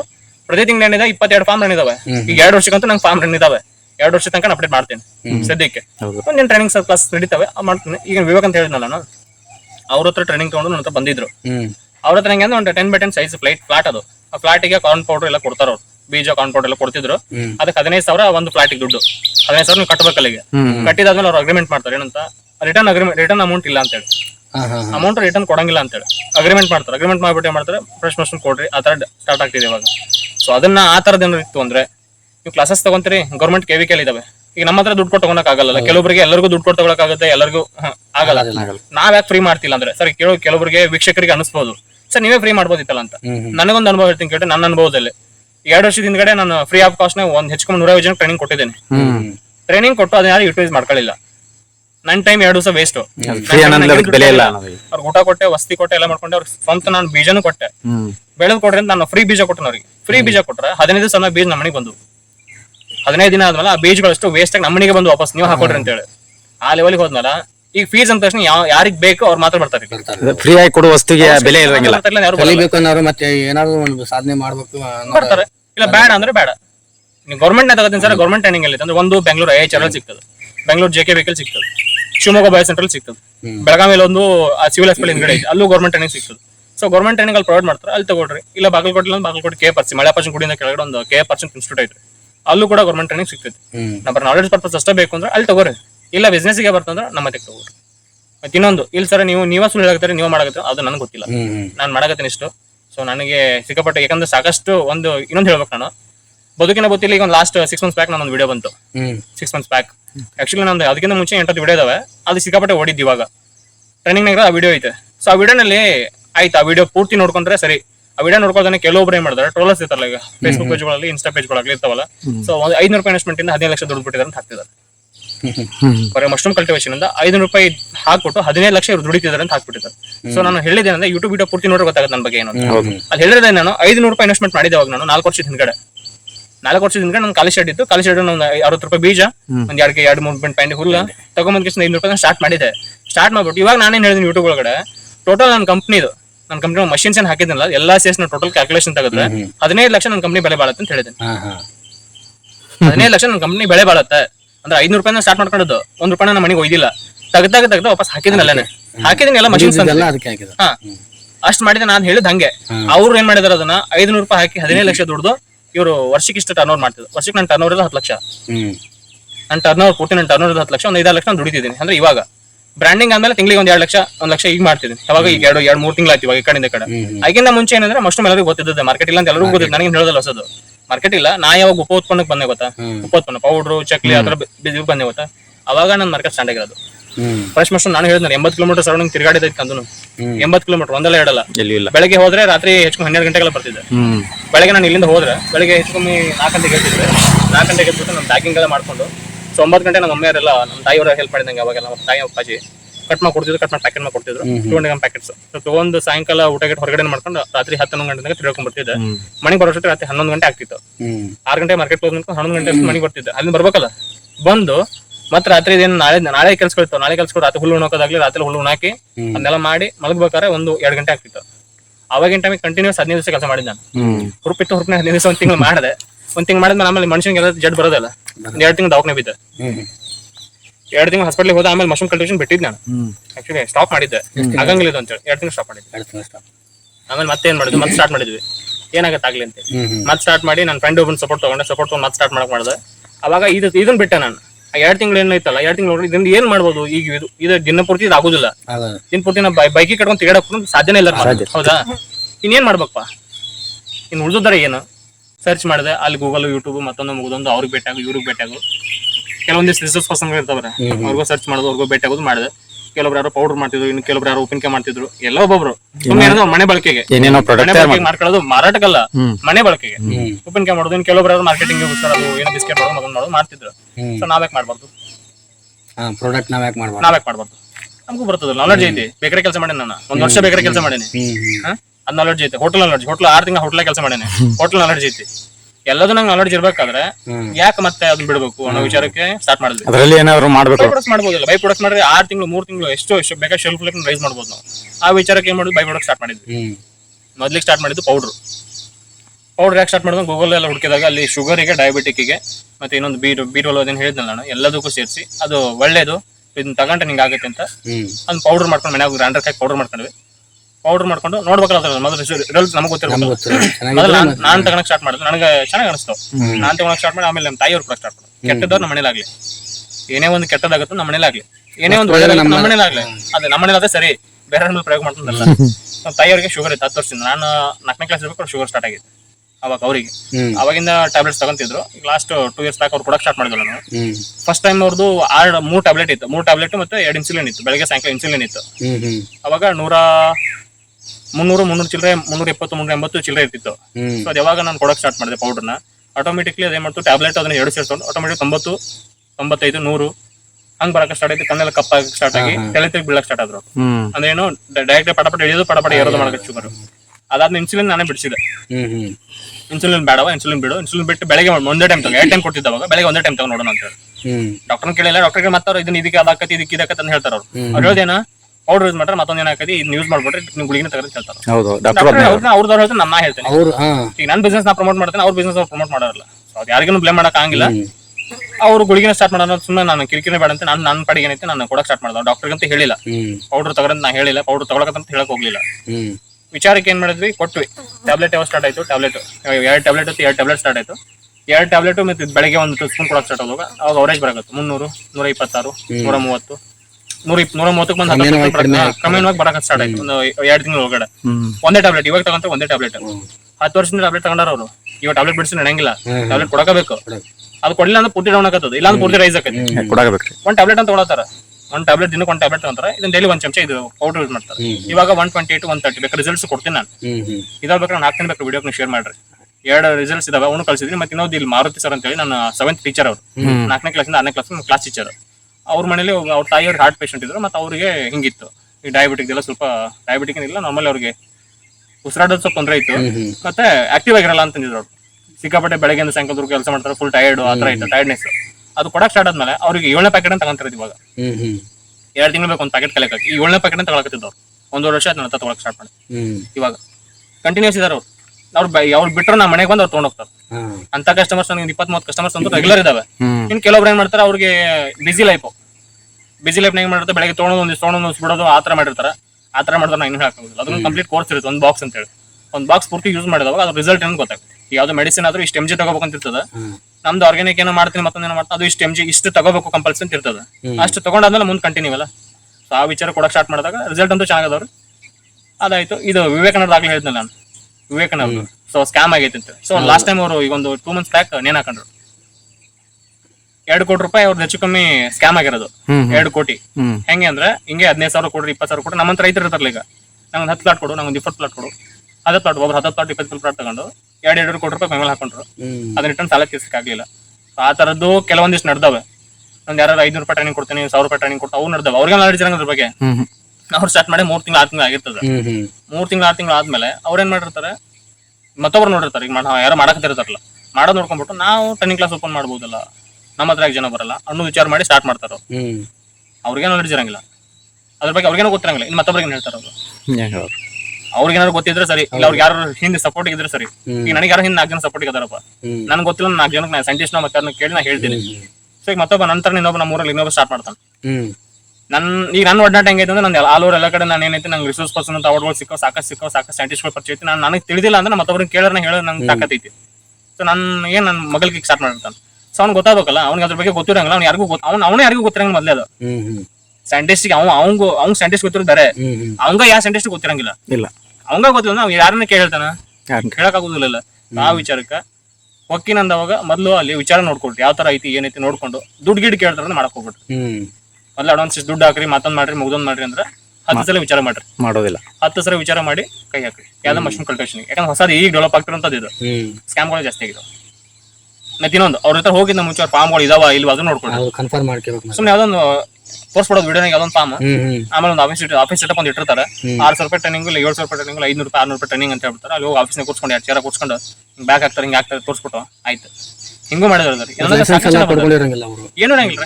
ಪ್ರತಿ ತಿಂಗಳು ಏನಿದೆ ಇಪ್ಪತ್ತೆರಡು ಫಾರ್ಮ್ ರನ್ ಇದಾವೆ. ಈಗ ಎರಡು ವರ್ಷಕ್ಕಂತೂ ನಂಗೆ ಫಾರ್ಮ್ ರನ್ ಇದಾವೆ. ಎರಡು ವರ್ಷ ತನಕ ಅಪ್ಡೇಟ್ ಮಾಡ್ತೀನಿ ಸದ್ಯಕ್ಕೆ. ಒಂದೇನು ಟ್ರೈನಿಂಗ್ ಸರ್ ಕ್ಲಾಸ್ ನಡೀತಾವೆ ಮಾಡ್ತೀನಿ. ಈಗ ವಿವೇಕ್ ಅಂತ ಹೇಳಿದ್ನಲ್ಲ ನಾನು ಅವ್ರ ಹತ್ರ ಟ್ರೈನಿಂಗ್ ತಗೊಂಡು ನನ್ನ ಹತ್ರ ಬಂದಿದ್ರು. ಅವ್ರ ಹತ್ರ ಹೆಂಗೆ ಅಂದ್ರೆ ಒಂದು ten by ten size flight flat ಅದು. ಆ ಫ್ಲಾಟಿಗೆ ಕಾರ್ನ್ ಪೌಡರ್ ಎಲ್ಲ ಕೊಡ್ತಾರ ಅವ್ರು ಬೀಜ ಕಾರ್ನ್ ಪೌಡರ್ ಎಲ್ಲ ಕೊಡ್ತಿದ್ರು. ಅದಕ್ಕೆ ಹದಿನೈದು ಸಾವಿರ ಒಂದು ಫ್ಲಾಟಿಗೆ ದುಡ್ಡು. ಹದಿನೈದು ಸಾವಿರ ನೀವು ಕಟ್ಟಬೇಕು ಅಲ್ಲಿಗೆ ಕಟ್ಟಿದಾದ್ಮೇಲೆ ಅವ್ರು ಅಗ್ರಿಮೆಂಟ್ ಮಾಡ್ತಾರೆ ಏನಂತ? ರಿಟರ್ನ್ ಅಗ್ರಿಮೆಂಟ್ ರಿಟರ್ನ್ ಅಮೌಂಟ್ ಇಲ್ಲ ಅಂತೇಳಿ. ಅಮೌಂಟ್ ರಿಟರ್ನ್ ಕೊಡಂಗಿಲ್ಲ ಅಂತೇಳಿ. ಅಗ್ರಿಮೆಂಟ್ ಮಾಡ್ತಾರೆ. ಅಗ್ರಿಮೆಂಟ್ ಮಾಡ್ಬಿಟ್ಟು ಏನ್ ಮಾಡ್ತಾರೆ? ಫ್ರೆಶ್ ಮಶ್ರೂಮ್ ಕೊಡ್ರಿ ಆ ತರ ಸ್ಟಾರ್ಟ್ ಆಗ್ತಿದೆ ಇವಾಗ. ಸೊ ಅದನ್ನ ಆ ತರದ ಏನಾರು ಇತ್ತು ಅಂದ್ರೆ ನೀವು ಕ್ಲಾಸಸ್ ತಗೊಂತೀರಿ ಗೌರ್ಮೆಂಟ್ ಕೆ ವಿ ಕೆಲ್ ಇದಾವೆ. ಈಗ ನಮ್ಮ ಹತ್ರ ದುಡ್ಡು ಕೊಟ್ಟು ತಗೊಳಕ್ ಆಗಲ್ಲ ಕೆಲವೊಬ್ಬರಿಗೆ ಎಲ್ಲರಿಗೂ ದುಡ್ಡು ಕೊಟ್ಟು ತಗೊಳಕ್ ಆಗುತ್ತೆ ಎಲ್ಲರಿಗೂ ಆಗಲ್ಲ. ನಾವ್ ಯಾಕೆ ಫ್ರೀ ಮಾಡ್ತಿಲ್ಲ ಅಂದ್ರೆ ಸರಿ ಕೇಳೋ ಕೆಲವರಿಗೆ ವೀಕ್ಷಕರಿಗೆ ಅನಿಸ್ಬೋದು ಸರ್ ನೀವೇ ಫ್ರೀ ಮಾಡ್ಬೋದಿತ್ತಲ್ಲ ಅಂತ. ನನಗೊಂದು ಅನುಭವ ಹೇಳ್ತೀನಿ ಕೇಳಿ ನನ್ನ ಅನುಭವದಲ್ಲಿ. ಎರಡು ವರ್ಷದ ಹಿಂದ್ಗಡೆ ನಾನು ಫ್ರೀ ಆಫ್ ಕಾಸ್ಟ್ನ ಒಂದು ಹೆಚ್ಚು ನೂರೈವತ್ತು ಜನ ಟ್ರೈನಿಂಗ್ ಕೊಟ್ಟಿದ್ದೇನೆ. ಟ್ರೈನಿಂಗ್ ಕೊಟ್ಟು ಅದನ್ನ ಯಾರು ಯೂಟಿಲೈಸ್ ಮಾಡ್ಕೊಳ್ಳಿಲ್ಲ. ನನ್ನ ಟೈಮ್ ಎರಡು ದಿವಸ ವೇಸ್ಟ್ ಅವ್ರಿಗೆ. ಊಟ ಕೊಟ್ಟೆ ವಸ್ತಿ ಕೊಟ್ಟೆ ಎಲ್ಲ ಮಾಡ್ಕೊಂಡೆ ಅವ್ರಿಗೆ ಸ್ವಂತ ನಾನು ಬೀಜನೂ ಕೊಟ್ಟೆ. ಬೆಳೆದ್ ಅಂತ ನಾನು ಫ್ರೀ ಬೀಜ ಕೊಟ್ಟನ ಅವ್ರಿಗೆ. ಫ್ರೀ ಬೀಜ ಕೊಟ್ರೆ ಹದಿನೈದು ಸಾವಿರ ಬೀಜ ನಮ್ಮನಿಗೆ ಬಂದು ಹದಿನೈದು ದಿನ ಆದ್ಮೇಲೆ ಆ ಬೀಜಗಳಷ್ಟು ವೇಸ್ಟ್ ಆಗಿ ನಮ್ಮನಿಗೆ ಮನೆಗೆ ಬಂದು ವಾಪಸ್. ನೀವು ಹಾಕೊಡ್ರಿ ಅಂತ ಹೇಳಿ ಆ ಲೆವೆಲ್ಗೆ ಹೋದ್ಮೇಲೆ ಈಗ ಫೀಸ್ ಅಂತ ತಕ್ಷಣ ಯಾವ ಯಾರಿಗ್ ಬೇಕು ಅವ್ರು ಮಾತ್ರ ಬರ್ತಾರೆ ಫ್ರೀ ಆಗಿ ಕೊಡುವ ವಸ್ತುಗೆ ಬೆಲೆ ಇರಂಗಿಲ್ಲ. ಬರ್ತಾರಿಲ್ಲ, ಯಾರು ಬರಲ್ಲ. ಕಲಿಬೇಕು ಅನ್ನೋರು ಮತ್ತೆ ಏನಾದ್ರು ಒಂದು ಸಾಧನೆ ಮಾಡ್ಬೇಕು ಬರ್ತಾರೆ ಇಲ್ಲ ಬೇಡ ಅಂದ್ರೆ ಬೇಡ. ನೀವು ಗೌರ್ಮೆಂಟ್ನ ತಗೋತೀನಿ ಸರ್ ಗೌರ್ಮೆಂಟ್ ಟ್ರೈನಿಂಗ್ ಅಲ್ಲಿ ಅಂದ್ರೆ ಒಂದು ಬೆಂಗಳೂರು ಐ ಎಚ್ ಆರ್ ಸಿಗ್ತದೆ. ಬೆಂಗಳೂರು ಜೆ ಕೆ ವೆಹಿಕಲ್ ಸಿಗ್ತದೆ. ಶಿವಮೊಗ್ಗ ಬಯೋ ಸೆಂಟ್ರಲ್ ಸಿಗ್ತದೆ. ಬೆಳಗಾವಿ ಬೆಳಗಾವಿಯಲ್ಲಿ ಒಂದು ಸಿವಿಲ್ ಹಾಸ್ಪಿಟಲ್ ಹಿಂದ್ಗಡೆ ಇದೆ. ಅಲ್ಲೂ ಗೌರ್ಮೆಂಟ್ ಟ್ರೈನಿಂಗ್ ಸಿಗ್ತದೆ. ಸೊ ಗೌರ್ಮೆಂಟ್ ಟ್ರೈನಿಂಗ್ ಅಲ್ಲಿ ಪ್ರೊವೈಡ್ ಮಾಡ್ತಾರೆ. ಅಲ್ಲಿ ತಗೊಳ್ರಿ. ಇಲ್ಲ ಬಾಗಲಕೋಟೆ ಬಾಗಲಕೋಟೆ ಕೆ ಪರ್ಸಿ ಮಳೆ ಪರ್ಸನ್ ಕುಡಿಯಿಂದ ಕೆಳಗಡೆ ಒಂದು ಕೆ ಪರ್ಸೆಂಟ್ ಇನ್ಸ್ಟಿಟ್ಯೂಟ್ ಐತೆ. ಅಲ್ಲೂ ಕೂಡ ಗೌರ್ಮೆಂಟ್ ಟ್ರೈನಿಂಗ್ ಸಿಗ್ತದೆ. ಹ್ಮ್. ನಮ್ಮ ನಾಲೆಡ್ಜ್ ಪರ್ಪಸ್ ಅಷ್ಟೇ ಬೇಕು ಅಂದ್ರೆ ಅಲ್ಲಿ ತಗೋರಿ. ಇಲ್ಲ ಬಿಸ್ನೆಸ್ಗೆ ಬರ್ತಂದ್ರೆ ನಮ್ಮ ಮತ್ತೆ ತಗೋರಿ ಮತ್ತೆ ಇನ್ನೊಂದು ಇಲ್ಲ ಸರ್ ನೀವು ನೀವ ಸುಳ್ಳು ಹೇಳಕತ್ತೀರಿ ನೀವು ಮಾಡಕತ್ತೀರಿ ಅದು ನನಗೆ ಗೊತ್ತಿಲ್ಲ. ನಾನು ಮಾಡಕತ್ತೀನಿ ಇಷ್ಟು. ಸೊ ನನಗೆ ಸಿಕ್ಕಾಪಟ್ಟೆ ಯಾಕಂದ್ರೆ ಸಾಕಷ್ಟು ಒಂದು ಇನ್ನೊಂದು ಹೇಳ್ಬೇಕು ನಾನು. ಬದುಕಿನ ಗೊತ್ತಿಲ್ಲ ಈಗ ಒಂದು ಲಾಸ್ಟ್ ಸಿಕ್ಸ್ ಮಂತ್ಸ್ ಬ್ಯಾಕ್ ನಾನು ಒಂದು ವಿಡಿಯೋ ಬಂತು ಸಿಕ್ಸ್ ಮಂತ್ಸ್ ಬ್ಯಾಕ್ ಆಕ್ಚುಲಿ ನಂದು ಅದಕ್ಕಿಂತ ಮುಂಚೆ ಎಂಟತ್ತು ವಿಡಿಯೋ ಇದಾವೆ. ಅದು ಸಿಕ್ಕಾಪಟ್ಟೆ ಓಡಿದ್ದು ಇವಾಗ. ಟ್ರೈನಿಂಗ್ನಾಗ ಆ ವಿಡಿಯೋ ಐತೆ. ಸೊ ಆ ವಿಡಿಯೋನಲ್ಲಿ ಆಯ್ತು. ಆ ವಿಡಿಯೋ ಪೂರ್ತಿ ನೋಡ್ಕೊಂಡ್ರೆ ಸರಿ. ಆ ವಿಡಿಯೋ ನೋಡ್ಕೊಳ್ತಾನೆ ಕೆಲವೊಬ್ರು ಏನ್ ಮಾಡ್ತಾರೆ? ಟ್ರೋಲರ್ಸ್ ಇರ್ತಾರಲ್ಲ ಈಗ. ಫೇಸ್ಬುಕ್ ಪೇಜ್ಗಳಲ್ಲಿ ಇನ್ಸ್ಟಾ ಪೇಜ್ಗಳಲ್ಲಿ ಇರ್ತಾವಲ್ಲ. ಸೊ ಒಂದು ಐನೂರು ರೂಪಾಯಿ ಇನ್ವೆಸ್ಟ್ಮೆಂಟ್ ಇಂದ ಹದಿನೈದು ಲಕ್ಷ ದುಡ್ಡು ಬಿಟ್ಟಿದ್ದಾರೆ ಅಂತ ಹಾಕ್ತಿದ್ದಾರೆ. ಬರೀ ಮಶ್ರೂಮ್ ಕಲ್ಟಿವೇಶನ್ ಇಂದ ಐದುನೂರು ರೂಪಾಯಿ ಹಾಕ್ಬಿಟ್ಟು ಹದಿನೈದು ಲಕ್ಷ ಇವ್ರು ದುಡಿತಿದ್ದಾರೆ ಅಂತ ಹಾಕ್ಬಿಟ್ಟಿದ್ದಾರೆ. ಸೊ ನಾನು ಹೇಳಿದ್ದೇನೆ ಯೂಟ್ಯೂಬ್ ವಿಡಿಯೋ ಪೂರ್ತಿ ನೋಡ್ರೆ ಗೊತ್ತಾಗುತ್ತೆ ನನ್ನ ಬಗ್ಗೆ ಏನು ಅಲ್ಲಿ ಹೇಳಿದ್ರೆ ನಾನು ಐದುನೂರು ರೂಪಾಯಿ ಇನ್ವೆಸ್ಟ್ಮೆಂಟ್ ಮಾಡಿದ್ದೆ ಅವಾಗ ನಾನು ನಾಲ್ಕು ವರ್ಷದ ಹಿಂದ್ಗಡೆ. ನಾಲ್ಕು ವರ್ಷದ ಹಿಂದ್ಗಡೆ ನಾನು ಕಾಲಿ ಶೆಡ್ ಇತ್ತು. ಕಾಲಿ ಶೆಡ್ ಒಂದು ಅರವತ್ತು ರೂಪಾಯಿ ಬೀಜ ಒಂದ್ ಎರಡು ಎರಡು ಮೂರು ಪಾಯಿಂಟ್ ಹುಲ್ಲ. ತಗೊಂಬಂದ್ ಕಿಸ್ ಐನೂರು ರೂಪಾಯಿ ಸ್ಟಾರ್ಟ್ ಮಾಡಿದೆ ಸ್ಟಾರ್ಟ್ ಮಾಡ್ಬಿಟ್ಟು ಇವಾಗ ನಾನೇನು ಹೇಳಿದ್ದೀನಿ ಯೂಟ್ಯೂಬ್ ಒಳಗಡೆ ಟೋಟಲ್ ನನ್ನ ಕಂಪ್ನಿದು ನನ್ನ ಕಂಪ್ನಿ ಮಷಿನ್ಸ್ ಏನ್ ಹಾಕಿದ್ನಲ್ಲ ಎಲ್ಲಾ ಸೇರ್ಸ್ ಟೋಟಲ್ ಕ್ಯಾಲ್ಕುಲೇಷನ್ ತೆಗೆದ್ರೆ ಹದಿನೈದು ಲಕ್ಷ ನನ್ನ ಕಂಪನಿ ಬೆಲೆ ಬಾಳತ್ತೆ ಅಂತ ಹೇಳಿದ್ದೀನಿ. ಹದಿನೈದು ಲಕ್ಷ ನನ್ನ ಕಂಪನಿ ಬೆಳೆ ಬಾಳತ್ತೆ. ಅಂದ್ರೆ ಐನೂರು ರೂಪಾಯಿನ ಸ್ಟಾರ್ಟ್ ಮಾಡ್ಕೊಂಡಿದ್ದು. ಒಂದ್ ರೂಪಾಯಿ ನಮ್ಮ ಮನೆಗೆ ಒಯ್ದಿಲ್ಲ. ತೆಗ್ದಾಗ ತಗದ ವಾಪಸ್ ಹಾಕಿದ್ನಲ್ಲೇ ಹಾಕಿದಿನ ಎಲ್ಲ ಮಷಿನ್ಸ್ ಇದೆಲ್ಲ ಅದಕ್ಕೆ ಹಾ. ಅಷ್ಟ್ ಮಾಡಿದ್ರೆ ನಾನು ಹೇಳಿದ್ ಹಂಗೆ. ಅವ್ರು ಏನ್ ಮಾಡಿದಾರೆ ಅದನ್ನ? ಐದುನೂರು ರೂಪಾಯಿ ಹಾಕಿ ಹದಿನೈದು ಲಕ್ಷ ದುಡ್ದು ಇವರು ವರ್ಷಕ್ಕೆ ಇಷ್ಟು ಟರ್ನ್ ಓವರ್ ಮಾಡ್ತಿದ್ರು. ವರ್ಷಕ್ಕೆ ನನ್ನ ಟರ್ನ್ ಓವರ್ ಹತ್ತು ಲಕ್ಷ. ನನ್ನ ಟರ್ನ್ ಓವರ್ ಕೊಟ್ಟು ನನ್ನ ಟರ್ನ್ ಓವರ್ ಹತ್ತು ಲಕ್ಷ. ಒಂದು ಐದಾರು ಲಕ್ಷ ನಾನು ದುಡಿತಿದ್ದೀನಿ. ಅಂದ್ರೆ ಇವಾಗ ಬ್ರ್ಯಾಂಡಿಂಗ್ ಆದ್ಮೇಲೆ ತಿಂಗಳಿಗೆ ಒಂದ್ ಎರಡು ಲಕ್ಷ ಒಂದ್ ಲಕ್ಷ ಈಗ ಮಾಡ್ತಿದ್ದೀನಿ. ಯಾವಾಗ ಈಗ ಎರಡು ಎರಡು ಮೂರು ತಿಂಗಳು ಆಯ್ತು ಇವಾಗ ಈ ಕಡೆಯಿಂದ ಈ ಕಡೆ. ಆಗಿಂದ ಮುಂಚೆ ಏನಂದ್ರೆ ಮಶ್ರೂಮ್ ಎಲ್ಲರಿಗೂ ಗೊತ್ತಿದ್ದೆ ಮಾರ್ಕೆಟ್ ಇಲ್ಲ ಅಂತ ಎಲ್ಲರಿಗೂ ಗೊತ್ತಿದ್ದೆ ನನಗೆ ಹೇಳೋದಲ್ಲ ಹೊಸದು. ಮಾರ್ಕೆಟ್ ಇಲ್ಲ. ನಾ ಯಾವಾಗ ಉಪ ಉತ್ಪನ್ನಕ್ಕೆ ಬಂದೆ ಗೊತ್ತಾ. ಉಪ ಉತ್ಪನ್ನ ಪೌಡ್ರು ಚಕ್ಲಿ ಆತರ ಥರ ಬಿಸಿಲು ಬಂದೆ ಗೊತ್ತಾ? ಅವಾಗ ನನ್ನ ಮಾರ್ಕೆಟ್ ಸ್ಟ್ಯಾಂಡ್ ಆಗಿರೋದು. ಫಸ್ಟ್ ಮಸ್ಟ್ ಮಶ್ರೂಮ್ ನಾನು ಹೇಳಿದ್ರೆ ಎಂಬತ್ತು ಕಿಲೋಮೀಟರ್ ಸರೌಂಡಿಂಗ್ ತಿರುಗಾಡಿದೈತೆ ಹ್ಮ್. ಎಂಬತ್ತು ಕಿಲೋಮೀಟರ್ ಒಂದಲ್ಲ ಎರಡಲ್ಲ. ಇಲ್ಲ. ಬೆಳಗ್ಗೆ ಹೋದ್ರೆ ರಾತ್ರಿ ಹೆಚ್ಚು ಹನ್ನೆರಡು ಗಂಟೆಗೆಲ್ಲ ಬರ್ತಿದ್ದೆ. ಬೆಳಗ್ಗೆ ನಾನು ಇಲ್ಲಿಂದ ಹೋದ್ರೆ ಬೆಳಗ್ಗೆ ಹೆಚ್ಚು ಕಮ್ಮಿ ನಾಲ್ಕು ಗಂಟೆಗೆ ಹೇಳ್ತಿದ್ದೆ ನಾಲ್ಕು ಗಂಟೆಗೆ ಎದ್ಬಿಟ್ಟು ನಮ್ಮ ಪ್ಯಾಕಿಂಗ್ ಎಲ್ಲ ಮಾಡ್ಕೊಂಡು ಸೊ ಒಂಬತ್ತು ಗಂಟೆ ನಮ್ಮ ಮಮ್ಮಿಯವರೆಲ್ಲ ನಮ್ಮ ತಾಯಿಯವರ ಹೆಲ್ಪ್ ಮಾಡಿದಂಗೆ ಅವಾಗೆಲ್ಲ ನಮ್ಮ ತಾಯಿ ಅಪ್ಪಾಜಿ. ಕಟ್ ಮಾಡಿ ಕೊಡ್ತಿದ್ರು ಕಟ್ ಮಾಡಿ ಪ್ಯಾಕೆಟ್ ಮಾಡಿ ಕೊಡ್ತಿದ್ರು ಟೂ ಹಂಡ್ರೆಡ್ ಪ್ಯಾಕೆಟ್ಸ್ ಸೊ ತಗೊಂಡು ಸಾಯಂಕಾಲ ಊಟ ಗಿಟ್ ಹೊರಗಡೆ ಮಾಡ್ಕೊಂಡು ರಾತ್ರಿ ಹನ್ನೊಂದು ಗಂಟೆ ತಿಳ್ಕೊಂಡ್ ಬರ್ತಿದ್ದೆ. ಮನೆಗೆ ಬರೋಷ್ಟು ರಾತ್ರಿ ಹನ್ನೊಂದು ಗಂಟೆ ಆಗ್ತಿತ್ತು. ಆರು ಗಂಟೆ ಮಾರ್ಕೆಟ್ ಕ್ಲೋಸ್ ಮಾಡ್ಕೊಂಡು ಹನ್ನೊಂದು ಗಂಟೆ ಮನೆಗೆ ಬರ್ತಿದ್ದೆ. ಅಲ್ಲಿ ಬರ್ಬೇಕಲ್ಲ? ಬಂದು ಮತ್ತೆ ರಾತ್ರಿ ಇದೇನು ನಾಳೆ ನಾಳೆ ಕೆಲ್ಸಗಳು ನಾಳೆ ಕೆಲ್ಸಗಳು ರಾತ್ರಿ ಹುಲ್ಲು ಉಣಕೋದಾಗ್ಲಿ ರಾತ್ರಿ ಹುಲ್ಲು ಉಣಾಕಿ. ಅದನ್ನೆಲ್ಲ ಮಾಡಿ ಮಲಗ್ಬೇಕಾದ್ರೆ ಒಂದು ಎರಡು ಗಂಟೆ ಆಗ್ತಿತ್ತು. ಅವಾಗಿನ ಟೈಮಿಗೆ ಕಂಟಿನ್ಯೂಸ್ ಹದಿನೈದು ದಿವಸ ಕೆಲಸ ಮಾಡಿದ್ದೆ ನಾನು. ಹುರುಪಿಟ್ಟು ಹುರುಪಿತ್ತು ಹುರುಪಿನ ಹದಿನೈದು ದಿವಸ ಒಂದು ತಿಂಗಳು ಮಾಡಿದೆ. ಒಂದು ತಿಂಗಳು ಮಾಡಿದ್ಮೇಲೆ ಆಮೇಲೆ ಮನುಷ್ಯನಿಗೆ ಜಡ್ ಬರೋದಲ್ಲ. ಎರಡು ತಿಂಗಳು ದವಾಖಾನೆ ಬಿದ್ದೆ. ಎರಡು ತಿಂಗಳು ಹಾಸ್ಪಿಟಲ್ ಹೋದ ಆಮೇಲೆ ಮಶ್ರೂಮ್ ಕಲ್ಟಿವೇಶನ್ ಬಿಟ್ಟಿದ್ ನಾನು. ಆಕ್ಚುಲಿ ಸ್ಟಾಪ್ ಮಾಡಿದ್ದೆ. ಆಗಂಗಿಲ್ಲ ಅಂತ ಹೇಳಿ ಎರಡು ತಿಂಗಳು ಸ್ಟಾಪ್ ಮಾಡಿದ್ದೆ. ಆಮೇಲೆ ಮತ್ತೆ ಏನ್ ಮಾಡಿದ್ವಿ? ಮತ್ತೆ ಸ್ಟಾರ್ಟ್ ಮಾಡಿದ್ವಿ. ಏನಾಗತ್ತೆ ಆಗ್ಲಿ ಅಂತ ಮತ್ತೆ ಸ್ಟಾರ್ಟ್ ಮಾಡಿ ನನ್ನ ಫ್ರೆಂಡ್ ಒಬ್ಬನ ಸಪೋರ್ಟ್ ತಗೊಂಡೆ. ಸಪೋರ್ಟ್ ತಗೊಂಡು ಮತ್ತೆ ಸ್ಟಾರ್ಟ್ ಮಾಡಕ್ ಮಾಡಿದೆ. ಅವಾಗ ಇದು ಇದನ್ನ ಬಿಟ್ಟೆ ನಾನು. ಆ ಎರಡ್ ತಿಂಗಳು ಏನೈತಲ್ಲ ಎರಡ್ ತಿಂಗಳು ಇದನ್ನ ಏನ್ ಮಾಡ್ಬೋದು? ಈಗ ಇದು ಇದು ದಿನಪೂರ್ತಿ ಇದು ಆಗುದಿಲ್ಲ. ದಿನ ಪೂರ್ತಿ ನಾ ಬೈಕಿ ಕಟ್ಕೊಂಡು ತಿರುಗಾಡಕ್ ಸಾಧ್ಯನೇ ಇಲ್ಲ ಹೌದಾ? ಇನ್ನೇನ್ ಮಾಡ್ಬೇಕಪ್ಪ? ಇನ್ನು ಉಳಿದಾರೆ ಏನು? ಸರ್ಚ್ ಮಾಡಿದೆ. ಅಲ್ಲಿ ಗೂಗಲ್ ಯೂಟ್ಯೂಬ್ ಮತ್ತೊಂದು ಮುಗಿದೊಂದು ಅವ್ರಿಗೆ ಭೇಟಿ ಆಗು ಇವ್ರಿಗೆ ಭೇಟಿ ಆಗು. ಕೆಲವೊಂದಿಷ್ಟು ರಿಸರ್ಚ್ ಪರ್ಸನ್ ಇರ್ತಾವ್ರೆ. ಅವ್ರಿಗೂ ಸರ್ಚ್ ಮಾಡೋದು ಅವ್ರಿಗೂ ಭೇಟಿ ಆಗೋದು ಮಾಡಿದೆ. ಕೆಲವೊಬ್ರು ಯಾರು ಪೌಡರ್ ಮಾಡ್ತಿದ್ರು ಇನ್ನು ಕೆಲವೊಬ್ರು ಯಾರು ಉಪ್ಪಿನಕಾಯಿ ಮಾಡ್ತಿದ್ರು ಎಲ್ಲ ಒಬ್ಬೊಬ್ರು. ಸುಮ್ಮನೆ ಏನೋ ಮನೆ ಬಳಕೆಗೆ. ಮನೆ ಬಳಕೆಗೆ ಮಾಡ್ಕೊಳ್ಳೋದು ಮಾರಾಟಕ್ಕಲ್ಲ ಮನೆ ಬಳಕೆಗೆ. ಓಪನ್ ಉಪ್ಪಿನಕಾಯಿ ಮಾಡೋದು ಇನ್ನು ಕೆಲವೊಬ್ರು ಯಾರು ಮಾರ್ಕೆಟಿಂಗ್ ಅದು ಏನೋ ಬಿಸ್ಕೆಟ್ ಮಾಡೋದು ಅದನ್ನ ಮಾಡೋದು ಮಾಡ್ತಿದ್ರು. ಸೊ ನಾವ್ಯಾಕ್ ಮಾಡ್ಬಾರ್ದು? ಪ್ರಾಡಕ್ಟ್ ನಾವ್ಯಾಕೆ ಮಾಡ್ಬಾರ್ದು? ನಾವ್ಯಾಕ್ ಮಾಡ್ಬಾರ್ದು. ನಮಗೂ ಬರ್ತದ ನಾಲೆಡ್ಜ್ ಐತಿ. ಬೇಕರಿ ಕೆಲಸ ಮಾಡೇನಿ ನಾನು. ಒಂದ್ ವರ್ಷ ಬೇಕರಿ ಕೆಲಸ ಮಾಡೇನಿ. ಅದ್ ನಾಲೆಡ್ಜ್ ಐತಿ. ಹೋಟೆಲ್ ನಾಲೆಡ್ಜ್ ಹೋಟೆಲ್ ಆರ್ ತಿಂಗಳ ಹೋಟೆಲ್ ಕೆಲಸ ಮಾಡೇನಿ. ಹೋಟೆಲ್ ನಾಲೆಡ್ಜ್ ಐತಿ. ಎಲ್ಲದೂ ನಂಗೆ ನಾಲೆಡ್ಜ್ ಇರ್ಬೇಕಾದ್ರೆ ಯಾಕೆ ಮತ್ತೆ ಅದನ್ನ ಬಿಡಬೇಕು ಅನ್ನೋ ವಿಚಾರಕ್ಕೆ ಸ್ಟಾರ್ಟ್ ಮಾಡಿದ್ವಿ. ಅದರಲ್ಲಿ ಏನಾದ್ರು ಮಾಡಬೇಕು? ಬೈ ಮಾಡಬಹುದು ಮಾಡ್ಬೋದಲ್ಲ. ಬೈ ಪ್ರೊಡಕ್ಟ್ಸ್ ಮಾಡಿದ್ರೆ ಆರ್ ತಿಂಗಳು ಮೂರ್ ತಿಂಗಳು ಎಷ್ಟು ಎಷ್ಟು ಬೇಕಾ ಶೆಲ್ಫ್ ಲೈಫ್ ರೈಸ್ ಮಾಡ್ಬೋದು ನಾವು. ಆ ವಿಚಾರಕ್ಕೆ ಏನು ಮಾಡಿದ್ವಿ? ಬೈ ಪ್ರಾಡಕ್ಟ್ ಸ್ಟಾರ್ಟ್ ಮಾಡಿದ್ವಿ. ಮೊದಲಿಗೆ ಮೊದ್ಲಿಗೆ ಸ್ಟಾರ್ಟ್ ಮಾಡಿದ್ದು ಪೌಡ್ರ್ ಪೌಡರ್ ಯಾಕೆ ಸ್ಟಾರ್ಟ್ ಮಾಡಿದ್ವಿ? ಗೂಗಲ್ ಎಲ್ಲ ಹುಡುಕಿದಾಗ ಅಲ್ಲಿ ಶುಗರಿಗೆ ಡಯಾಬಿಟಿಕ್ಗೆ ಮತ್ತೆ ಇನ್ನೊಂದು ಬೀರು ಬೀರೋಲ್ ಅದೇನು ಹೇಳಿದ್ನಲ್ಲ ನಾನು ಎಲ್ಲದಕ್ಕೂ ಸೇರಿಸಿ ಅದು ಒಳ್ಳೇದು. ಇದನ್ನ ತಗೊಂಡ್ರೆ ನಿಂಗೆ ಆಗುತ್ತೆ ಅಂತ ಹ್ಮ್. ಅದನ್ನ ಪೌಡರ್ ಮಾಡ್ಕೊಂಡು ಮನ್ಯಾಗ ಗ್ರೈಂಡರ್ ಹಾಕಿ ಪೌಡರ್ ಮಾಡ್ಕೊಂಡ್ವಿ. ಪೌಡರ್ ಮಾಡ್ಕೊಂಡು ನೋಡ್ಬೇಕಲ್ಲ ಅದ್ರ ಮೊದಲು ರಿಸಲ್ಟ್ ನಮಗೆ ಗೊತ್ತಿರಬೇಕು ಮೊದಲು ನಾನು ನಾನು ತಗೊಳಕ್ ಸ್ಟಾರ್ಟ್ ಮಾಡಿದ್ರೆ ನನಗೆ ಚೆನ್ನಾಗಿ ಅನಿಸ್ತು. ನಾನ್ ತಗೊಳಕ್ ಸ್ಟಾರ್ಟ್ ಮಾಡಿ ಆಮೇಲೆ ನಮ್ಮ ತಾಯಿಯವ್ರು ಕೂಡ ಸ್ಟಾರ್ಟ್ ಮಾಡಿದ್ರು. ಕೆಟ್ಟದವ್ರು ನಮ್ಮ ಮನೇಲಾಗ್ಲಿ ಏನೇ ಒಂದು ಕೆಟ್ಟದಾಗುತ್ತೆ ನಮ್ಮ ಮನೇಲಾಗ್ಲಿ ಏನೇ ಒಂದು ನಮ್ಮ ಮನೇಲಾಗ್ಲಿ ಅದೇ ನಮ್ಮ ಮನೇಲಿ ಅದೇ ಸರಿ ಬೇರೆ ಮೇಲೆ ಪ್ರಯೋಗ ಮಾಡ್ಕೊಂಡಲ್ಲ ನಮ್ಮ ತಾಯಿಯವ್ರಿಗೆ ಶುಗರ್ ಇತ್ತು. ಹತ್ತು ವರ್ಷದಿಂದ. ನಾನು ನಾಲ್ಕನೇ ಕ್ಲಾಸ್ ಇರ್ಬೇಕು ಶುಗರ್ ಸ್ಟಾರ್ಟ್ ಆಗಿತ್ತು ಅವಾಗ ಅವರಿಗೆ. ಅವಾಗಿಂದ ಟ್ಯಾಬ್ಲೆಟ್ಸ್ ತಗೊಂತಿದ್ರು. ಈಗ ಲಾಸ್ಟ್ ಟೂ ಇಯರ್ಸ್ ಬ್ಯಾಕ್ ಅವ್ರು ಕೊಡಕ್ ಸ್ಟಾರ್ಟ್ ಮಾಡಿದ್ರು ನಾನು. ಫಸ್ಟ್ ಟೈಮ್ ಅವ್ರದ್ದು ಆರ್ ಮೂರು ಟ್ಯಾಬ್ಲೆಟ್ ಇತ್ತು. ಮೂರು ಟ್ಯಾಬ್ಲೆಟ್ ಮತ್ತೆ ಎರಡು ಇನ್ಸುಲಿನ್ ಇತ್ತು. ಬೆಳಗ್ಗೆ ಸಾಯಂಕಾಲ ಇನ್ಸುಲಿನ್ ಇತ್ತು. ಅವಾಗ ನೂರ ಮುನ್ನೂರು ಮುನ್ನೂರು ಚಿಲ್ಲರೆ ಮುನ್ನೂರ ಎಪ್ಪತ್ತು ಮುನ್ನೂರ ಎಂಬತ್ತು ಚಿಲ್ಲರೆ ಇರ್ತಿತ್ತು. ಸೊ ಅದು ಯಾವಾಗ ನಾನು ಕೊಡಕ್ ಸ್ಟಾರ್ಟ್ ಮಾಡಿದೆ ಪೌಡರ್ನ ಆಟೋಮೆಟಿಕ್ಲಿ ಅದೇ ಮಾಡ್ತು ಟ್ಯಾಬ್ಲೆಟ್ ಅದನ್ನ ಎರಡು ಸೇರ್ಸ್ಕೊಂಡು ಆಟೋಮೆಟಿಕ್ ತೊಂಬತ್ತು ತೊಂಬತ್ತೈದು ನೂರು ಹಂಗ್ ಬರಕ್ಕೆ ಸ್ಟಾರ್ಟ್ ಆಯ್ತು ಕಣ್ಣೆಲ್ಲ ಕಪ್ಪಾಗಿ ಸ್ಟಾರ್ಟ್ ಆಗಿ ತಲೆ ತಿರುಗಿ ಬೀಳಕ್ ಸ್ಟಾರ್ಟ್ ಆದ್ರು. ಅಂದ್ರೇನು ಅಂದ್ರೆ ಏನು ಡೈರೆಕ್ಟ್ ಪಟಪಟ ಇಳಿಯೋದು ಪಟಪಟ ಏರೋದು ಮಾಡಕ್ಕೆ ಶುಗರ್. ಅದಾದ್ಮೇಲೆ ಇನ್ಸುಲಿನ್ ನಾನೇ ಬಿಡಿಸಿದೆ. ಇನ್ಸುಲಿನ್ ಬೇಡವ? ಇನ್ಸುಲಿನ್ ಬಿಡು. ಇನ್ಸುಲಿನ್ ಬಿಟ್ಟು ಬೆಳಗ್ಗೆ ಒಂದೇ ಟೈಮ್ ತಗೋ ಎರಡು ಟೈಮ್ ಕೊಟ್ಟಿದ್ದವಾಗ ಬೆಳಗ್ಗೆ ಒಂದೇ ಟೈಮ್ ತಗೋ ನೋಡೋಣ ಅಂತ ಹೇಳಿ. ಡಾಕ್ಟರ್ ಕೇಳಿಲ್ಲ ಡಾಕ್ಟರ್ಗೆ ಮತ್ತೆ ಅವ್ರು ಇದನ್ನ ಇದಕ್ಕೆ ಅದಾಕತಿ ಇದಕ್ಕೆ ಇದಕ್ಕೆ ಅಂತ ಹೇಳ್ತಾರ ಅವ್ರು. ಅವ್ರು ಹೇಳ್ದೇನ? ಪೌಡರ್ ಯೂಸ್ ಮಾಡ್ರೆ ಮತ್ತೊಂದ್ ಏನಾಗತ್ತೆ ಇದನ್ನ ಯೂಸ್ ಮಾಡ್ಬಿಟ್ರೆ ನೀವು ಗುಳಿಗೆ ತಗೊಂಡು ಹೇಳ್ತಾರೆ. ಹೌದು ಡಾಕ್ಟರ್ ಡಾಕ್ಟರ್ ಅವ್ರದವ್ರು ಹೇಳ್ತಾರೆ ನನ್ನ ಹೇಳ್ತೇನೆ. ಅವ್ರು ಹಾ. ಈಗ ನನ್ನ ಬಿಸ್ನೆಸ್ ನಾ ಪ್ರಮೋಟ್ ಮಾಡ್ತೇನೆ ಅವ್ರ ಬಿಸ್ನೆಸ್ ಅವ್ರು ಪ್ರಮೋಟ್ ಮಾಡೋರಲ್ಲ. ಸೊ ಅದು ಯಾರಿಗೂ ಬ್ಲೇಮ್ ಮಾಡಕ್ ಆಗಿಲ್ಲ ಅವ್ರು ಗುಳಿಗಿನ ಸ್ಟಾರ್ಟ್ ಮಾಡೋದು ಸುಮ್ಮನೆ ನಾನು ಕಿರಿಕಿರಿ ಬೇಡ ಅಂತ ನಾನು ನನ್ನ ಪಡೆಗೆ ಏನೈತೆ ನಾನು ಕೊಡಕ್ ಸ್ಟಾರ್ಟ್ ಮಾಡಿದೆ. ಡಾಕ್ಟರ್ಗೆ ಅಂತ ಹೇಳಿಲ್ಲ. ಪೌಡರ್ ತಗೊಂಡ್ ನಾ ಹೇಳಿಲ್ಲ. ಪೌಡರ್ ತಗೊಳಕಂತ ಹೇಳಕ್ ಹೋಗ್ಲಿಲ್ಲ. ವಿಚಾರಕ್ಕೆ ಏನ್ ಮಾಡಿದ್ವಿ? ಕೊಟ್ವಿ. ಟ್ಯಾಬ್ಲೆಟ್ ಯಾವ ಸ್ಟಾರ್ಟ್ ಆಯ್ತು? ಟ್ಯಾಬ್ಲೆಟ್ ಎರಡು ಟ್ಯಾಬ್ಲೆಟ್ ಇತ್ತು ಎರಡು ಟ್ಯಾಬ್ಲೆಟ್ ಸ್ಟಾರ್ಟ್ ಆಯ್ತು. ಎರಡು ಟ್ಯಾಬ್ಲೆಟ್ ಮತ್ತೆ ಬೆಳಗ್ಗೆ ಒಂದು ಟೂ ಸ್ಪೂನ್ ಕೊಡಕ್ ಸ್ಟಾರ್ಟ್ ಆಗುವಾಗ ಅವಾಗ ಅವರೇಜ್ ಬರಕತ್ತು. ಮುನ್ನೂರು ನೂರ ಇಪ್ಪತ್ತಾರು ನೂರ ಮೂವತ್ತು ನೂರ ಇಪ್ ನೂರ ಮೂವತ್ತಕ್ಕೆ ಬಂದು ಕ್ರಮೇಣವಾಗಿ ಬರಕ ಸ್ಟಾರ್ಟ್ ಆಯ್ತು. ಒಂದು ಎರಡು ತಿಂಗಳ ಒಳಗಡೆ. ಒಂದೇ ಟ್ಯಾಬ್ಲೆಟ್ ಇವಾಗ ತಗೊಂತ ಒಂದೇ ಟ್ಯಾಬ್ಲೆಟ್. ಹತ್ತು ವರ್ಷದಿಂದ ಟ್ಯಾಬ್ಲೆಟ್ ತಗೊಂಡಾರ ಅವರು. ಇವಾಗ ಟ್ಯಾಬ್ಲೆಟ್ ಬಿಡಿಸಿ ನಡೆಯಂಗಿಲ್ಲ ಟ್ಯಾಬ್ಲೆಟ್ ಕೊಡಕಬೇಕು. ಕೊಡಕ್. ಅದು ಕೊಡಲಿಲ್ಲ ಅಂದ್ರೆ ಪೂರ್ತಿ ಡೌನ್ ಆಗತ್ತದ. ಇಲ್ಲ ಅಂದ್ರೆ ಪೂರ್ತಿ ರೈಸ್ ಆಗತ್ತೆ. ಕೊಡಬೇಕು ಒಂದ್ ಟ್ಯಾಬ್ಲೆಟ್ ಅಂತ ಕೊಡತ್ತಾರ ಒಂದ್ ಟ್ಯಾಬ್ಲೆಟ್ ದಿನಕ್ಕೆ ಒಂದು ಟ್ಯಾಬ್ಲೆಟ್ ಅಂತಾರೆ ಇದನ್ನ ಡೈಲಿ ಒಂದ್ ಚಮಚ ಇದು ಪೌಡರ್ ಯೂಸ್ ಮಾಡ್ತಾರೆ. ಇವಾಗ one twenty eight one thirty ಬೇಕು ರಿಸಲ್ಟ್ಸ್ ಕೊಡ್ತೀನಿ ನಾನು. ಇದ್ರ ಬೇಕು ಬೇಕಾದ್ರೆ ನಾನು ಹಾಕ್ತೀನಿ ಬೇಕು ವಿಡಿಯೋ ಶೇರ್ ಮಾಡ್ರಿ. ಎರಡು ರಿಸಲ್ಟ್ಸ್ ಇದಾವೆ ಅವನು ಕಳಿಸಿದ್ರಿ ಮತ್ತೆ ಇನ್ನೊಂದು ಇಲ್ಲಿ ಮಾರುತಿ ಸರ್ ಅಂತ ಹೇಳಿ ನಾನು ಸೆವೆಂತ್ ಟೀಚರ್ ಅವರು ನಾಲ್ಕನೇ ಕ್ಲಾಸಿಂದ ಆರನೇ ಕ್ಲಾಸ್ ಕ್ಲಾಸ್ ಟೀಚರ್ ಅವ್ರ ಮನೇಲಿ ಅವ್ರ ಅವ್ರ ತಾಯಿಯವ್ರಿಗೆ ಹಾರ್ಟ್ ಪೇಷಂಟ್ ಇದ್ರು ಮತ್ತೆ ಅವರಿಗೆ ಹಿಂಗಿತ್ತು. ಈ ಡಯಾಬಿಟಿಕ್ ಎಲ್ಲ ಸ್ವಲ್ಪ ಡಯಾಬಿಟಿಕ್ ಇಲ್ಲ ನಾರ್ಮಲ್ ಅವ್ರಿಗೆ ಉಸಿರಾಡೋದು ಸ್ವಲ್ಪ ತೊಂದರೆ ಇತ್ತು. ಮತ್ತೆ ಆಕ್ಟಿವ್ ಆಗಿರಲ್ಲ ಅಂತಂದಿದ್ರು ಅವ್ರು. ಸಿಕ್ಕಾಪಟ್ಟೆ ಬೆಳಗ್ಗೆಯಿಂದ ಸಾಯಂಕಾಲ ಕೆಲಸ ಮಾಡ್ತಾರೆ ಫುಲ್ ಟೈರ್ಡ್ ಆ ಥರ ಇತ್ತು ಟೈರ್ಡ್ನೆಸ್ ಅದು ಕೊಡಕ್ ಸ್ಟಾರ್ಟ್ ಆದ್ಮೇಲೆ ಅವ್ರಿಗೆ ಏಳನೇ ಪ್ಯಾಕೆಟ್ ಅಂತ ತಗೊಂತಾರೆ ಇವಾಗ. ಎರಡು ತಿಂಗಳು ಬೇಕು ಒಂದು ಪ್ಯಾಕೆಟ್ ಕಲೆಕ್ಟ್ ಈ ಏಳನೇ ಪ್ಯಾಕೆಟ್ ತಗೊಳಕತ್ತಿದ್ದವ್ರು ಒಂದೂವರೆ ವರ್ಷ ಆಯ್ತು ತಗೊಳಕ್ ಸ್ಟಾರ್ಟ್ ಮಾಡಿ. ಇವಾಗ ಕಂಟಿನ್ಯೂಸ್ ಇದಾರೆ ಅವ್ರು. ಅವ್ರು ಅವ್ರು ಬಿಟ್ಟರೆ ನಮ್ಮ ಮನೆಗೆ ಬಂದು ಅವ್ರು ತೊಗೊಂಡು ಹೋಗ್ತಾರೆ. ಅಂತ ಕಸ್ಟಮರ್ಸ್ ನನಗೆ ಇಪ್ಪತ್ತ್ ಮೂವತ್ತು ಕಸ್ಟಮರ್ಸ್ ಅಂತ ರೆಗ್ಯುಲರ್ ಇದಾವೆ. ಇನ್ನ ಇನ್ನು ಕೆಲವೊಬ್ರು ಏನ್ ಮಾಡ್ತಾರೆ ಅವ್ರಿಗೆ ಬಿಸಿ ಲೈಫ್ ಬಿಸಿ ಲೈಫ್ ಹೆಂಗ್ ಮಾಡಿರ್ತಾರೆ? ಬೆಳಗ್ಗೆ ತೊಗೊಂಡು ಒಂದು ತೊಗೊಂಡು ಒಂದು ಬಿಡೋದು ಆ ಥರ ಮಾಡಿರ್ತಾರೆ. ಆ ಥರ ಮಾಡಿದ್ರೆ ನಾನು ಇನ್ನೂ ಹಾಕೋದಿಲ್ಲ ಅದೊಂದು ಕಂಪ್ಲೀಟ್ ಕೋರ್ಸ್ ಇರುತ್ತೆ ಒಂದು ಬಾಕ್ಸ್ ಅಂತ ಹೇಳಿ. ಒಂದು ಬಾಕ್ಸ್ ಪೂರ್ತಿ ಯೂಸ್ ಮಾಡಿದಾಗ ಅದ್ರ ರಿಸಲ್ಟ್ ಏನು ಗೊತ್ತಾಗುತ್ತೆ? ಯಾವ್ದು ಮೆಡಿಸಿನ್ ಆದ್ರೂ ಇಷ್ಟು ಎಂ ಜಿ ತಗೋಬೇಕು ಇರ್ತದೆ. ನಮ್ದು ಆರ್ಗ್ಯಾನಿಕ್ ಏನೋ ಮಾಡ್ತೀನಿ ಮತ್ತೊಂದೇನೋ ಮಾಡ್ತಾ ಅದು ಇಷ್ಟು ಎಂ ಜಿ ಇಷ್ಟು ತಗೋಬೇಕು ಕಂಪಲ್ಸರಿ ಅಂತ ಇರ್ತದೆ. ಅಷ್ಟು ತಗೊಂಡಾದ್ಮೇಲೆ ಮುಂದೆ ಕಂಟಿನ್ಯೂ ಅಲ್ಲ. ಸೊ ಆ ವಿಚಾರ ಕೊಡಕ್ಕೆ ಸ್ಟಾರ್ಟ್ ಮಾಡಿದಾಗ ರಿಸಲ್ಟ್ ಅಂತೂ ಚೆನ್ನಾಗದವ್ರು ಅದಾಯ್ತು. ಇದು ವಿವೇಕಾನಂದ ಆಗ್ಲಿ ಹೇಳಿದ್ನಲ್ಲ ನಾನು. ವಿವೇಕಾನಂದ ಸೊ ಸ್ಕ್ಯಾಮ್ ಆಗೈತೆ ಅಂತ. ಸೊ ಲಾಸ್ಟ್ ಟೈಮ್ ಅವರು ಈಗ ಒಂದು ಟೂ ಮಂತ್ಸ್ ಬ್ಯಾಕ್ ನೇನ್ ಹಾಕೊಂಡ್ರು ಎರಡು ಕೋಟಿ ರೂಪಾಯಿ ಅವ್ರದ್ದು ಹೆಚ್ಚು ಕಮ್ಮಿ ಸ್ಕ್ಯಾಮ್ ಆಗಿರೋದು. ಎರಡು ಕೋಟಿ. ಹೆಂಗೆ ಅಂದ್ರೆ ಹಿಂಗೆ ಹದಿನೈದು ಸಾವಿರ ಕೊಡ್ರಿ ಇಪ್ಪತ್ತು ಸಾವಿರ ಕೊಡ್ರಿ ನಮ್ಮಂತ ರೈತರು ಇರ್ತಾರಲ್ಲ ಈಗ. ನಂಗೆ ಹತ್ತು ಪ್ಲಾಟ್ ಕೊಡು ನಂಗೆ ಇಪ್ಪತ್ತು ಪ್ಲಾಟ್ ಕೊಡು. ಅದೇ ಪ್ಲಾಟ್ ಒಬ್ರು ಹತ್ತು ಪ್ಲಾಟ್ ಇಪ್ಪತ್ತು ಪ್ಲಾಟ್ ತಗೊಂಡು ಎರಡು ಎರಡು ಕೋಟಿ ರೂಪಾಯಿ ಮೇಲೆ ಹಾಕೊಂಡ್ರು. ಅದನ್ನ ರಿಟರ್ನ್ ಸಾಲ ತೀರ್ಸಕ್ಕಾಗಲಿಲ್ಲ ಆ ಥರದ್ದು ಕೆಲವೊಂದಿಷ್ಟು ನಡೆದವೆ. ಒಂದು ಯಾರು ಐನೂರು ರೂಪಾಯಿ ಟ್ರೈನಿಂಗ್ ಕೊಡ್ತೀನಿ ಸಾವಿರ ರೂಪಾಯಿ ಟ್ರೈನಿಂಗ್ ಕೊಟ್ಟು ಅವು ನಡೆದವೆ. ಅವ್ರಿಗೆ ನಾಲೆಡ್ಜ್ ಇರಂಗ್ ಅದ್ರ ಬಗ್ಗೆ. ಅವ್ರು ಸ್ಟಾರ್ಟ್ ಮಾಡಿ ಮೂರು ತಿಂಗಳು ಆರು ತಿಂಗಳು ಆಗಿರ್ತದೆ. ಮೂರು ತಿಂಗಳು ಆರು ತಿಂಗಳು ಆದ್ಮೇಲೆ ಅವ್ರೇನ್ ಮಾಡಿರ್ತಾರೆ? ಮತ್ತೊಬ್ರು ನೋಡಿರ್ತಾರೆ. ಈಗ ಯಾರು ಯಾರೋ ಮಾಡಕತ್ತಿರ್ತಾರಲ್ಲ. ಮಾಡೋದು ನೋಡ್ಕೊಂಡ್ಬಿಟ್ಟು ನಾವು ಟ್ರೈನಿಂಗ್ ಕ್ಲಾಸ್ ಓಪನ್ ಮಾಡ್ಬೋದಲ್ಲ. ನಮ್ಮ ಹತ್ರ ಯಾಕ್ ಜನ ಬರಲ್ಲ? ಅನ್ನೋ ವಿಚಾರ ಮಾಡಿ ಸ್ಟಾರ್ಟ್ ಮಾಡ್ತಾರೆ ಅವ್ರು. ಹ್ಮ್. ಅವ್ರಿಗೆ ನಾಲೆಡ್ಜ್ ಇರಂಗಿಲ್ಲ. ಅದ್ರ ಬಗ್ಗೆ ಅವ್ರಿಗೇನೋ ಗೊತ್ತಿರಂಗಿಲ್ಲ. ಇನ್ನು ಮತ್ತೊಬ್ಬರಿಗೆ ಹೇಳ್ತಾರ ಹೇಳ್ತಾರೆ ಅವರು? ಏನ್ ಹೇಳೋದು? ಅವ್ರಿಗೆ ಏನಾದ್ರು ಗೊತ್ತಿದ್ರೆ ಸರಿ. ಇಲ್ಲ ಅವ್ರಿಗೆ ಯಾರು ಹಿಂದೆ ಸಪೋರ್ಟ್ ಇದ್ರೆ ಸರಿ. ಹ್ಮ್. ಈಗ ನನಗೆ ಯಾರು ಹಿಂದೆ ನಾಲ್ಕು ಜನ ಸಪೋರ್ಟ್ ಇದಾರಪ್ಪ ಹ್ಮ್. ನನ್ಗೆ ಗೊತ್ತಿಲ್ಲ ನಾಲ್ಕು ಜನಕ್ಕೆ ನಾನು ಸೈಂಟಿಸ್ಟ್ ಮತ್ತೆ ಅದನ್ನ ಕೇಳಿ ನಾ ಹೇಳ್ತೀನಿ. ಸರಿ ಸೊ ಈಗ ಮತ್ತೊಬ್ಬ ನಂತರ ಇನ್ನೊಬ್ಬ ನಮ್ಮ ಊರಲ್ಲಿ ಇನ್ನೊಬ್ಬ ಸ್ಟಾರ್ಟ್ ಮಾಡ್ತಾನೆ. ಹ್ಮ್. ನನ್ ಈಗ ನನ್ನ ಒಡನಾಟ ಹೆಂಗೈತೆ ಅಂದ್ರೆ ನಾನು ಆಲ್ ಓವರ್ ಎಲ್ಲ ಕಡೆ ನಾನು ಏನೈತೆ ನಂಗೆ ರಿಸೋರ್ಸ್ ಪರ್ಸನ್ ಅಂತ ಅವಾರ್ಡ್ಗಳು ಸಿಕ್ಕೋ ಸಾಕಷ್ಟು ಸಿಕ್ಕೋ ಸಾಕಷ್ಟು ಸೈಂಟಿಸ್ಟ್ಗಳು ಪರಿಚಯ ಐತಿ ನಾನು ನನಗೆ ತಿಳಿದಿಲ್ಲ ಅಂದ್ರೆ ಮತ್ತೊಬ್ಬರಿಗೆ ಕೇಳೋರ್ನ ಹೇಳೋ ನಂಗೆ ತಾಕತ್ತೈತಿ ಸೊ ನಾನು ಏನು ನನ್ನ ಮಗಳಿಗೆ ಸ್ಟಾರ್ಟ್ ಮಾಡಿರ್ತಾನೆ ಸೊ ಅವ್ನ್ ಗೊತ್ತಾಗಬೇಕಲ್ಲ ಅವ್ನಿಗೆ ಅದ್ರ ಬಗ್ಗೆ ಗೊತ್ತಿರಂಗಿಲ್ಲ ಅವ್ನು ಯಾರಿಗೂ ಗೊತ್ತ ಅವ್ನು ಅವನೇ ಯಾರಿಗೂ ಗೊತ್ತಿರಂಗಿಲ್ಲ ಮೊದ್ಲೇ ಅದು. ಸೈಂಟಿಸ್ಟ್ಗೆ ಅವ್ನು ಅವ್ನು ಅವ್ನು ಸೈಂಟಿಸ್ಟ್ ಗೊತ್ತಿರ್ತಾರೆ. ಅವಂಗ ಯಾವ ಸೈಂಟಿಸ್ಟ್ ಗೊತ್ತಿರಂಗಿಲ್ಲ. ಇಲ್ಲ. ಅವಂಗ ಗೊತ್ತಿಲ್ಲ ಅವ್ ಯಾರನ್ನ ಕೇಳ್ತಾನ? ಕೇಳಕ್ ಆಗುದಿಲ್ಲ ಆ ವಿಚಾರಕ್ಕ ಹೊಕ್ಕಿನಂದವಾಗ ಮೊದ್ಲು ಅಲ್ಲಿ ವಿಚಾರ ನೋಡ್ಕೊಳ್ರಿ ಯಾವ ತರ ಐತಿ ಏನೈತಿ ನೋಡ್ಕೊಂಡು ದುಡ್ಡು ಗಿಡ್ ಕೇಳ್ತಾರ ಮಾಡಕ್ ಹೋಗ್ಬಿಟ್ರಿ. ಮೊದ್ಲು ಅಡ್ವಾನ್ಸ್ ದುಡ್ಡು ಹಾಕ್ರಿ ಮತ್ತೊಂದ್ ಮಾಡ್ರಿ ಮುಗ್ದೊಂದ್ ಮಾಡ್ರಿ ಅಂದ್ರೆ ಹತ್ತು ಸಲ ವಿಚಾರ ಮಾಡ್ರಿ. ಮಾಡೋದಿಲ್ಲ. ಹತ್ತು ಸಲ ವಿಚಾರ ಮಾಡಿ ಕೈ ಹಾಕ್ರಿ. ಯಾವ್ದೋ ಮಶ್ರೂಮ್ ಕಲ್ಟಿವೇಶನ್ ಯಾಕಂದ್ರೆ ಹೊಸದು ಈಗ ಡೆವಲಪ್ ಆಗ್ತಿರೋಂಥದ್ದು ಇದು. ಸ್ಕ್ಯಾಮ್ಗಳು ಜಾಸ್ತಿ ಆಗಿದಾವೆ. ಮತ್ತೆ ಇನ್ನೊಂದು ಅವ್ರ ಹತ್ರ ಹೋಗಿದ್ದ ಮುಂಚೆ ಅವ್ರ ಫಾರ್ಮ್ಗಳು ಇದಾವ ಇಲ್ವಾ ಅದನ್ನ ನೋಡ್ಕೊಂಡು ಕನ್ಫರ್ಮ್ ಮಾಡ್ಕೋಬೇಕು. ಸುಮ್ಮನೆ ಯಾವ್ದೊಂದು ತೋರ್ಸ್ಬಿಡೋದು ವಿಡಿಯೋನಾಗ ಯಾವ್ದೊಂದು ಫಾರ್ಮ್ ಹ್ಮ್ ಹ್ಮ್. ಆಮೇಲೆ ಒಂದು ಆಫೀಸ್ ಆಫೀಸ್ ಸೆಟಪ್ ಒಂದು ಇಟ್ಟಿರ್ತಾರೆ. ಆರು ಸಾವಿರ ರೂಪಾಯಿ ಟ್ರೈನಿಂಗ್ ಇಲ್ಲ ಏಳು ಸಾವಿರ ರೂಪಾಯಿ ಟ್ರೈನಿಂಗ್ ಐನೂರು ರೂಪಾಯಿ ಆರ್ನೂರು ರೂಪಾಯಿ ಟ್ರೈನಿಂಗ್ ಅಂತ ಹೇಳ್ತಾರೆ ಅಲ್ಲಿ ಹೋಗಿ ಆಫೀಸ್ನಾಗ ಕೂರ್ಸ್ಕೊಂಡು ಎರಡು ಚೇರ ಕೂರ್ಸ್ಕೊಂಡು ಬ್ಯಾಕ್ ಹಾಕ್ತಾರೆ ಹಿಂಗೆ ಹಾಕ್ತಾರೆ ತೋರಿಸ್ಬಿಟ್ಟು ಆಯ್ತು. ಹಿಂಗೂ ಮಾಡಿದ್ರು ಲೈಸೆನ್ಸ್ ಎಲ್ಲ. ಪಡ್ಕೊಂಡಿರಂಗಿಲ್ಲ ಅವರು. ಏನು ಇರಂಗಿಲ್ಲ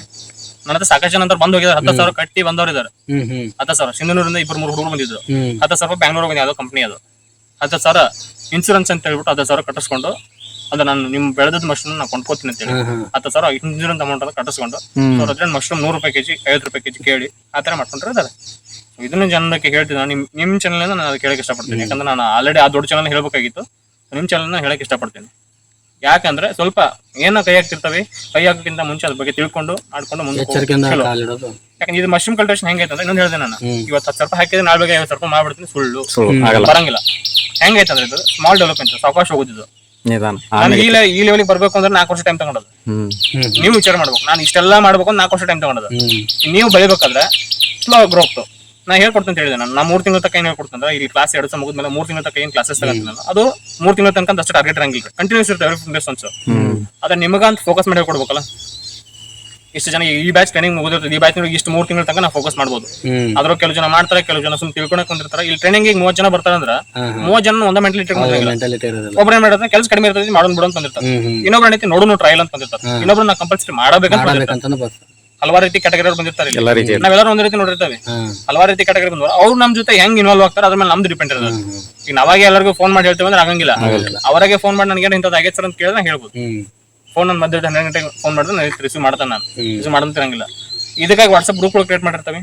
ನನ್ನ ಹತ್ರ ಸಾಕಷ್ಟು ಜನ ಅಂತ ಬಂದು ಹೋಗಿದ್ದಾರೆ ಹತ್ತು ಸಾವಿರ ಕಟ್ಟಿ ಬಂದವ್ರು ಇದ್ದಾರೆ ಹ್ಮ್ ಹ್ಮ್. ಹತ್ತು ಸಾವಿರ. ಸಿಂಧನೂರಿಂದ ಇಬ್ಬರು ಮೂರು ಹುಡುಗರು ಬಂದಿದ್ರು. ಹ್ಮ್. ಹತ್ತು ಸಾವಿರ ರೂಪಾಯಿ ಬ್ಯಾಂಗ್ಳೂರ್ ಬಂದು ಯಾವುದೋ ಕಂಪ್ನಿ ಅದು. ಹತ್ತು ಸಾವಿರ ಇನ್ಸೂರೆನ್ಸ್ ಅಂತ ಹೇಳ್ಬಿಟ್ಟು ಹತ್ತು ಸಾವಿರ ಕಟ್ಟಿಸ್ಕೊಂಡು ಅದು ನಾನು ನಿಮ್ ಬೆಳೆದ ಮಶ್ರೂಮ್ ನಾನು ಕೊಂಡ್ಕೋತೀನಿ ಅಂತ ಹೇಳಿ. ಹತ್ತು ಸಾವಿರ ಹಿಂದಿನ ಅಮೌಂಟ್ ಅನ್ನು ಕಟ್ಟಿಸ್ಕೊಂಡು ಸೊ ಅದ್ರಲ್ಲಿ ಮಶ್ರೂಮ್ ನೂರು ರೂಪಾಯಿ ಕೆಜಿ ಐವತ್ತು ರೂಪಾಯಿ ಕೆಜಿ ಕೇಳಿ ಆ ತರ ಮಾಡ್ಕೊಂಡ್ರೆ ಇದಾರೆ. ಇದನ್ನ ಜನಕ್ಕೆ ಹೇಳ್ತೀನಿ ನಾನು ನಿಮ್ ನಿಮ್ ಚಾನಲ್ ನಾನು ಅದು ಕೇಳಕ್ಕೆ ಇಷ್ಟಪಡ್ತೀನಿ. ಯಾಕಂದ್ರೆ ನಾನು ಆಲ್ರೆಡಿ ಆ ದೊಡ್ಡ ಚಾನಲ್ ಹೇಳ್ಬೇಕಾಗಿತ್ತು. ನಿಮ್ ಚಾನಲ್ನ ಹೇಳಕ್ ಇಷ್ಟಪಡ್ತೀನಿ. ಯಾಕಂದ್ರೆ ಸ್ವಲ್ಪ ಏನೋ ಕೈ ಹಾಕ್ತಿರ್ತವೆ ಕೈ ಹಾಕೋಕ್ಕಿಂತ ಮುಂಚೆ ಅದ್ರ ಬಗ್ಗೆ ತಿಳ್ಕೊಂಡು ಮಾಡ್ಕೊಂಡು ಮುಂದೆ ಯಾಕಂದ್ರೆ ಇದು ಮಶ್ರೂಮ್ ಕಲ್ಟಿವೇಶನ್ ಹೆಂಗೈತೆ ಅಂದ್ರೆ ಇನ್ನೊಂದು ಹೇಳಿದೆ ನಾನು. ಇವತ್ತು ಹತ್ತು ರೂಪಾಯಿ ಹಾಕಿದ್ರೆ ನಾಳೆ ಬಗ್ಗೆ ಐವತ್ತು ಸ್ವಲ್ಪ ಮಾಡ್ಬಿಡ್ತೀನಿ ಸುಳ್ಳು. ಬರಂಗಿಲ್ಲ. ಹೆಂಗೈತೆ ಅಂದ್ರೆ ಇದು? ಸ್ಮಾಲ್ ಡೆವಲಪ್ಮೆಂಟ್ ಸಾವಕಾಶ ಹೋಗುದಿದ್ದು ನಿಧಾನ. ನಾನು ಈ ಲೆ- ಈ ಲೆವೆಲ್ಗೆ ಬರ್ಬೇಕು ಅಂದ್ರೆ ನಾಲ್ಕು ವರ್ಷ ಟೈಮ್ ತಗೊಂಡದ್ದು. ಹ್ಮ್. ನೀವು ವಿಚಾರ ಮಾಡ್ಬೇಕು. ನಾನು ಇಷ್ಟೆಲ್ಲ ಮಾಡ್ಬೇಕು ಅಂತ ನಾಲ್ಕು ವರ್ಷ ಟೈಮ್ ತಗೊಂಡದ್ದು. ನೀವು ಬೆಳಿಬೇಕಾದ್ರೆ ಸ್ಲೋ ಗ್ರೋತ್ ನಾ ಹೇಳ್ಕೊಡ್ತೀನಿ ಹೇಳಿದೆ ನಾನು. ನಾ ಮೂರು ತಿಂಗಳ ತನಕ ಏನು ಹೇಳ್ಕೊಡ್ತಂದ್ರೆ ಇಲ್ಲಿ ಕ್ಲಾಸ್ ಎರಡು ಸಹ ಮುಗಿದ್ಮೇಲೆ ಮೂರು ತಿಂಗಳ ತನಕ ಏನು ಕ್ಲಾಸಸ್ ತಗೊಂತೀನಿ ನಾನು. ಅದು ಮೂರು ತಿಂಗಳ ತನಕ ಅಷ್ಟು ಟಾರ್ಗೆಟ್ ಇರಂಗಿಲ್ಲ ಕಂಟಿನ್ಯೂಸ್ ಇರುತ್ತೆ ಎವ್ರಿ ಡೇಸ್ ಒನ್ಸ್ ಹ್ಮ್. ಅದ್ರ ನಿಮಗಂತ ಫೋಕಸ್ ಮಾಡಿ ಹೇಳ್ಕೊಡ್ಬೇಕಲ್ಲ. ಇಷ್ಟು ಜನ ಈ ಬ್ಯಾಚ್ ಟ್ರೈನಿಂಗ್ ಮುಗಿದಿರ್ತದೆ ಈ ಬ್ಯಾಚ್ ಇಷ್ಟು ಮೂರು ತಿಂಗಳ ತನಕ ನಾವು ಫೋಕಸ್ ಮಾಡಬಹುದು ಅದ್ರ ಕೆಲವು ಜನ ಮಾಡ್ತಾರೆ ಕೆಲವು ಜನ ಸುಮ್ಮನೆ ತಿಳ್ಕೊಳಕ್ ಬಂದಿರ್ತಾರೆ ಇಲ್ಲಿ ಟ್ರೈನಿಂಗ್ ಈಗ ಮೂವತ್ತು ಜನ ಬರ್ತಾರೆ ಅಂದ್ರೆ ಮೂವತ್ತು ಜನ ಒಂದ ಮೆಂಟಲಿಟಿ ಒಬ್ಬರೇ ಮಾಡಿರ್ತಾರೆ ಕೆಲಸ ಕಡಿಮೆ ಇರ್ತದೆ ಮಾಡೋದು ಬಿಡೋ ಅಂತ ಬಂದಿರ್ತಾರೆ ಇನ್ನೊಬ್ಬರ ರೀತಿ ಇನ್ನೊಬ್ರು ಏನೈತಿ ನೋಡು ಟ್ರಯಲ್ ಅಂತ ಬಂದಿರ್ತಾರೆ ಇನ್ನೊಬ್ರು ನಾವು ಕಂಪಲ್ಸರಿ ಮಾಡಬೇಕಂತ ಹಲವಾರು ರೀತಿ ಕ್ಯಾಟಗರಿ ಬಂದಿರ್ತಾರೆ ನಾವೆಲ್ಲರೂ ಒಂದ್ ರೀತಿ ನೋಡಿರ್ತೇವೆ. ಹಲವಾರು ರೀತಿ ಕ್ಯಾಟಗರಿ ಬಂದ್ರು ಅವ್ರು ನಮ್ ಜೊತೆ ಹೆಂಗ್ ಇನ್ವಾಲ್ವ್ ಆಗ್ತಾರೆ ಅದ್ರ ಮೇಲೆ ನಮ್ದು ಡಿಪೆಂಡ್ ಇರೋದು. ಈಗ ನಾವಾಗೆ ಎಲ್ಲರಿಗೂ ಫೋನ್ ಮಾಡಿ ಹೇಳ್ತೇವೆ ಅಂದ್ರೆ ಆಗಂಗಿಲ್ಲ. ಅವರಾಗೆ ಫೋನ್ ಮಾಡಿ ನನಗೆ ಇಂಥದ್ದು ಆಗೈತೆ ಸರ್ ಅಂತ ಕೇಳಿದ್ರೆ ಹೇಳ್ಬೋದು. ಫೋನ್ ಒಂದು ಮಧ್ಯಾಹ್ನ ಹನ್ನೆರಡು ಗಂಟೆಗೆ ಫೋನ್ ಮಾಡಿದ್ರೆ ನಾನು ರಿಸೀವ್ ಮಾಡ್ತಾನೆ ನಾನು. ರಿಸೀವ್ ಮಾಡಂತಿರಂಗಿಲ್ಲ ಇದಕ್ಕಾಗಿ ವಾಟ್ಸ್ಆಪ್ ಗ್ರೂಪ್ ಕ್ರಿಯೇಟ್ ಮಾಡಿರ್ತೀವಿ.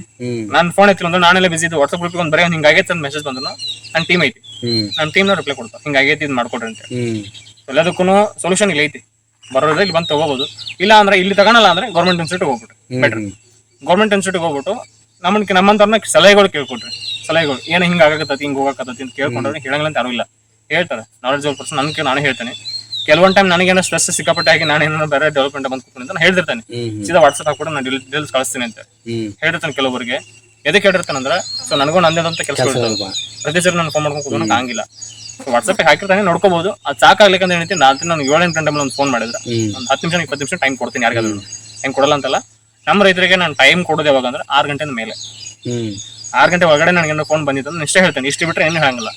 ನಾನು ಫೋನ್ ಎತ್ತಿಲ್ಲ ಅಂದ್ರೆ ನಾನೆಲ್ಲ ಬಿಸಿ ಇದ್ದು. ವಾಟ್ಸ್ಆಪ್ ಗ್ರೂಪ್ ಒಂದು ಬರೀ ಹಿಂಗೆ ಆಗೈತೆ ಅಂತ ಮೆಸೇಜ್ ಬಂದ್ರು. ನನ್ನ ಟೀಮ್ ಐತಿ. ನನ್ನ ಟೀಮ್ ನಾವು ರಿಪ್ಲೈ ಕೊಡ್ತಾ ಹಿಂಗೆ ಆಗೈತಿ ಇದು ಮಾಡ್ಕೊಡ್ರಿ ಅಂತ ಎಲ್ಲದಕ್ಕೂ ಸೊಲ್ಯೂಷನ್ ಇಲ್ಲಿ ಐತಿ. ಬರೋದ್ರೆ ಇಲ್ಲಿ ಬಂದು ತಗೋಬಹುದು ಇಲ್ಲ ಅಂದ್ರೆ ಇಲ್ಲಿ ತಗೋಣಲ್ಲ ಅಂದ್ರೆ ಗೌರ್ಮೆಂಟ್ ಇನ್ಸ್ಟಿಟ್ಯೂಟ್ ಹೋಗ್ಬಿಟ್ರಿ. ಬೆಟ್ರ್ ಗೌರ್ಮೆಂಟ್ ಇನ್ಸ್ಟಿಟ್ಯೂಟ್ ಹೋಗ್ಬಿಟ್ಟು ನಮ್ಮನ್ನ ನಮ್ಮಂತವ್ರನ್ನ ಸಲಹೆಗಳು ಕೇಳ್ಕೊಟ್ರಿ. ಸಲಹೆಗಳು ಏನು ಹಿಂಗೆ ಆಗಕತ್ತತಿ ಹಿಂಗೆ ಹೋಗಕತ್ತತಿ ಅಂತ ಕೇಳ್ಕೊಂಡ್ರೆ ಹೇಳಂಗಿಲ್ಲ ಅಂತ ಯಾರು ಇಲ್ಲ. ಹೇಳ್ತಾರೆ. ನಾಲೆಜ್ ಪರ್ಸನ್ ನನಗೆ ನಾನು ಹೇಳ್ತೇನೆ. ಕೆಲವೊಂದು ಟೈಮ್ ನನಗೇನೋ ಸ್ಟ್ರೆಸ್ ಸಿಕ್ಕಾಪಟ್ಟೆ ಆಗಿ ನಾನು ಏನೋ ಬೇರೆ ಡೆವಲಪ್ಮೆಂಟ್ ಬಂದು ಕೂತ್ಕೊಂಡು ಅಂತ ನಾನು ಹೇಳ್ತಿರ್ತೇನೆ ಸೀದಾ ವಾಟ್ಸಪ್ ಹಾಕ್ಬಿಟ್ಟು ನಾನು ಡೀಟೇಲ್ಸ್ ಕಳಿಸ್ತೀನಿ ಅಂತ. ಹೇಳಿರ್ತಾನೆ ಕೆಲವರಿಗೆ ಎದಕ್ಕೆ ಹೇಳಿರ್ತಾನೆ ಅಂದ್ರೆ ಸೊ ನನಗೂ ನಂದೇದಂತ ಕೆಲಸ ಪ್ರತಿ ಸರಿ ನಾನು ಫೋನ್ ಮಾಡ್ಕೊಂಡು ಕೂತ್ಕೊಂಡು ಆಗಿಲ್ಲ ವಾಟ್ಸಪ್ ಹಾಕಿರ್ತಾನೆ ನೋಡ್ಕೋಬಹುದು ಅದು ಸಾಕಾಗ್ಲಿಕ್ಕೆ ಅಂತ ಹೇಳ್ತೀನಿ. ರಾತ್ರಿ ನಾನು ಏಳೆಂಟು ಗಂಟೆ ಮೇಲೆ ಒಂದು ಫೋನ್ ಮಾಡಿದ್ರೆ ಒಂದು ಹತ್ತು ನಿಮಿಷ ಇಪ್ಪತ್ತು ನಿಮಿಷ ಟೈಮ್ ಕೊಡ್ತೀನಿ ಯಾರಿಗಾದ್ರು. ಹೆಂಗೆ ಕೊಡಲ್ಲ ಅಂತಲ್ಲ. ನಮ್ಮ ರೈತರಿಗೆ ನಾನು ಟೈಮ್ ಕೊಡೋದು ಯಾವಾಗ ಅಂದ್ರೆ ಆರು ಗಂಟೆ ಮೇಲೆ. ಆರು ಗಂಟೆ ಒಳಗಡೆ ನನಗೆ ಫೋನ್ ಬಂದಿತ್ತು ಅಂದ್ರೆ ಇಷ್ಟೇ ಹೇಳ್ತೇನೆ. ಇಷ್ಟು ಬಿಟ್ಟರೆ ಏನು ಹೇಳಂಗಿಲ್ಲ.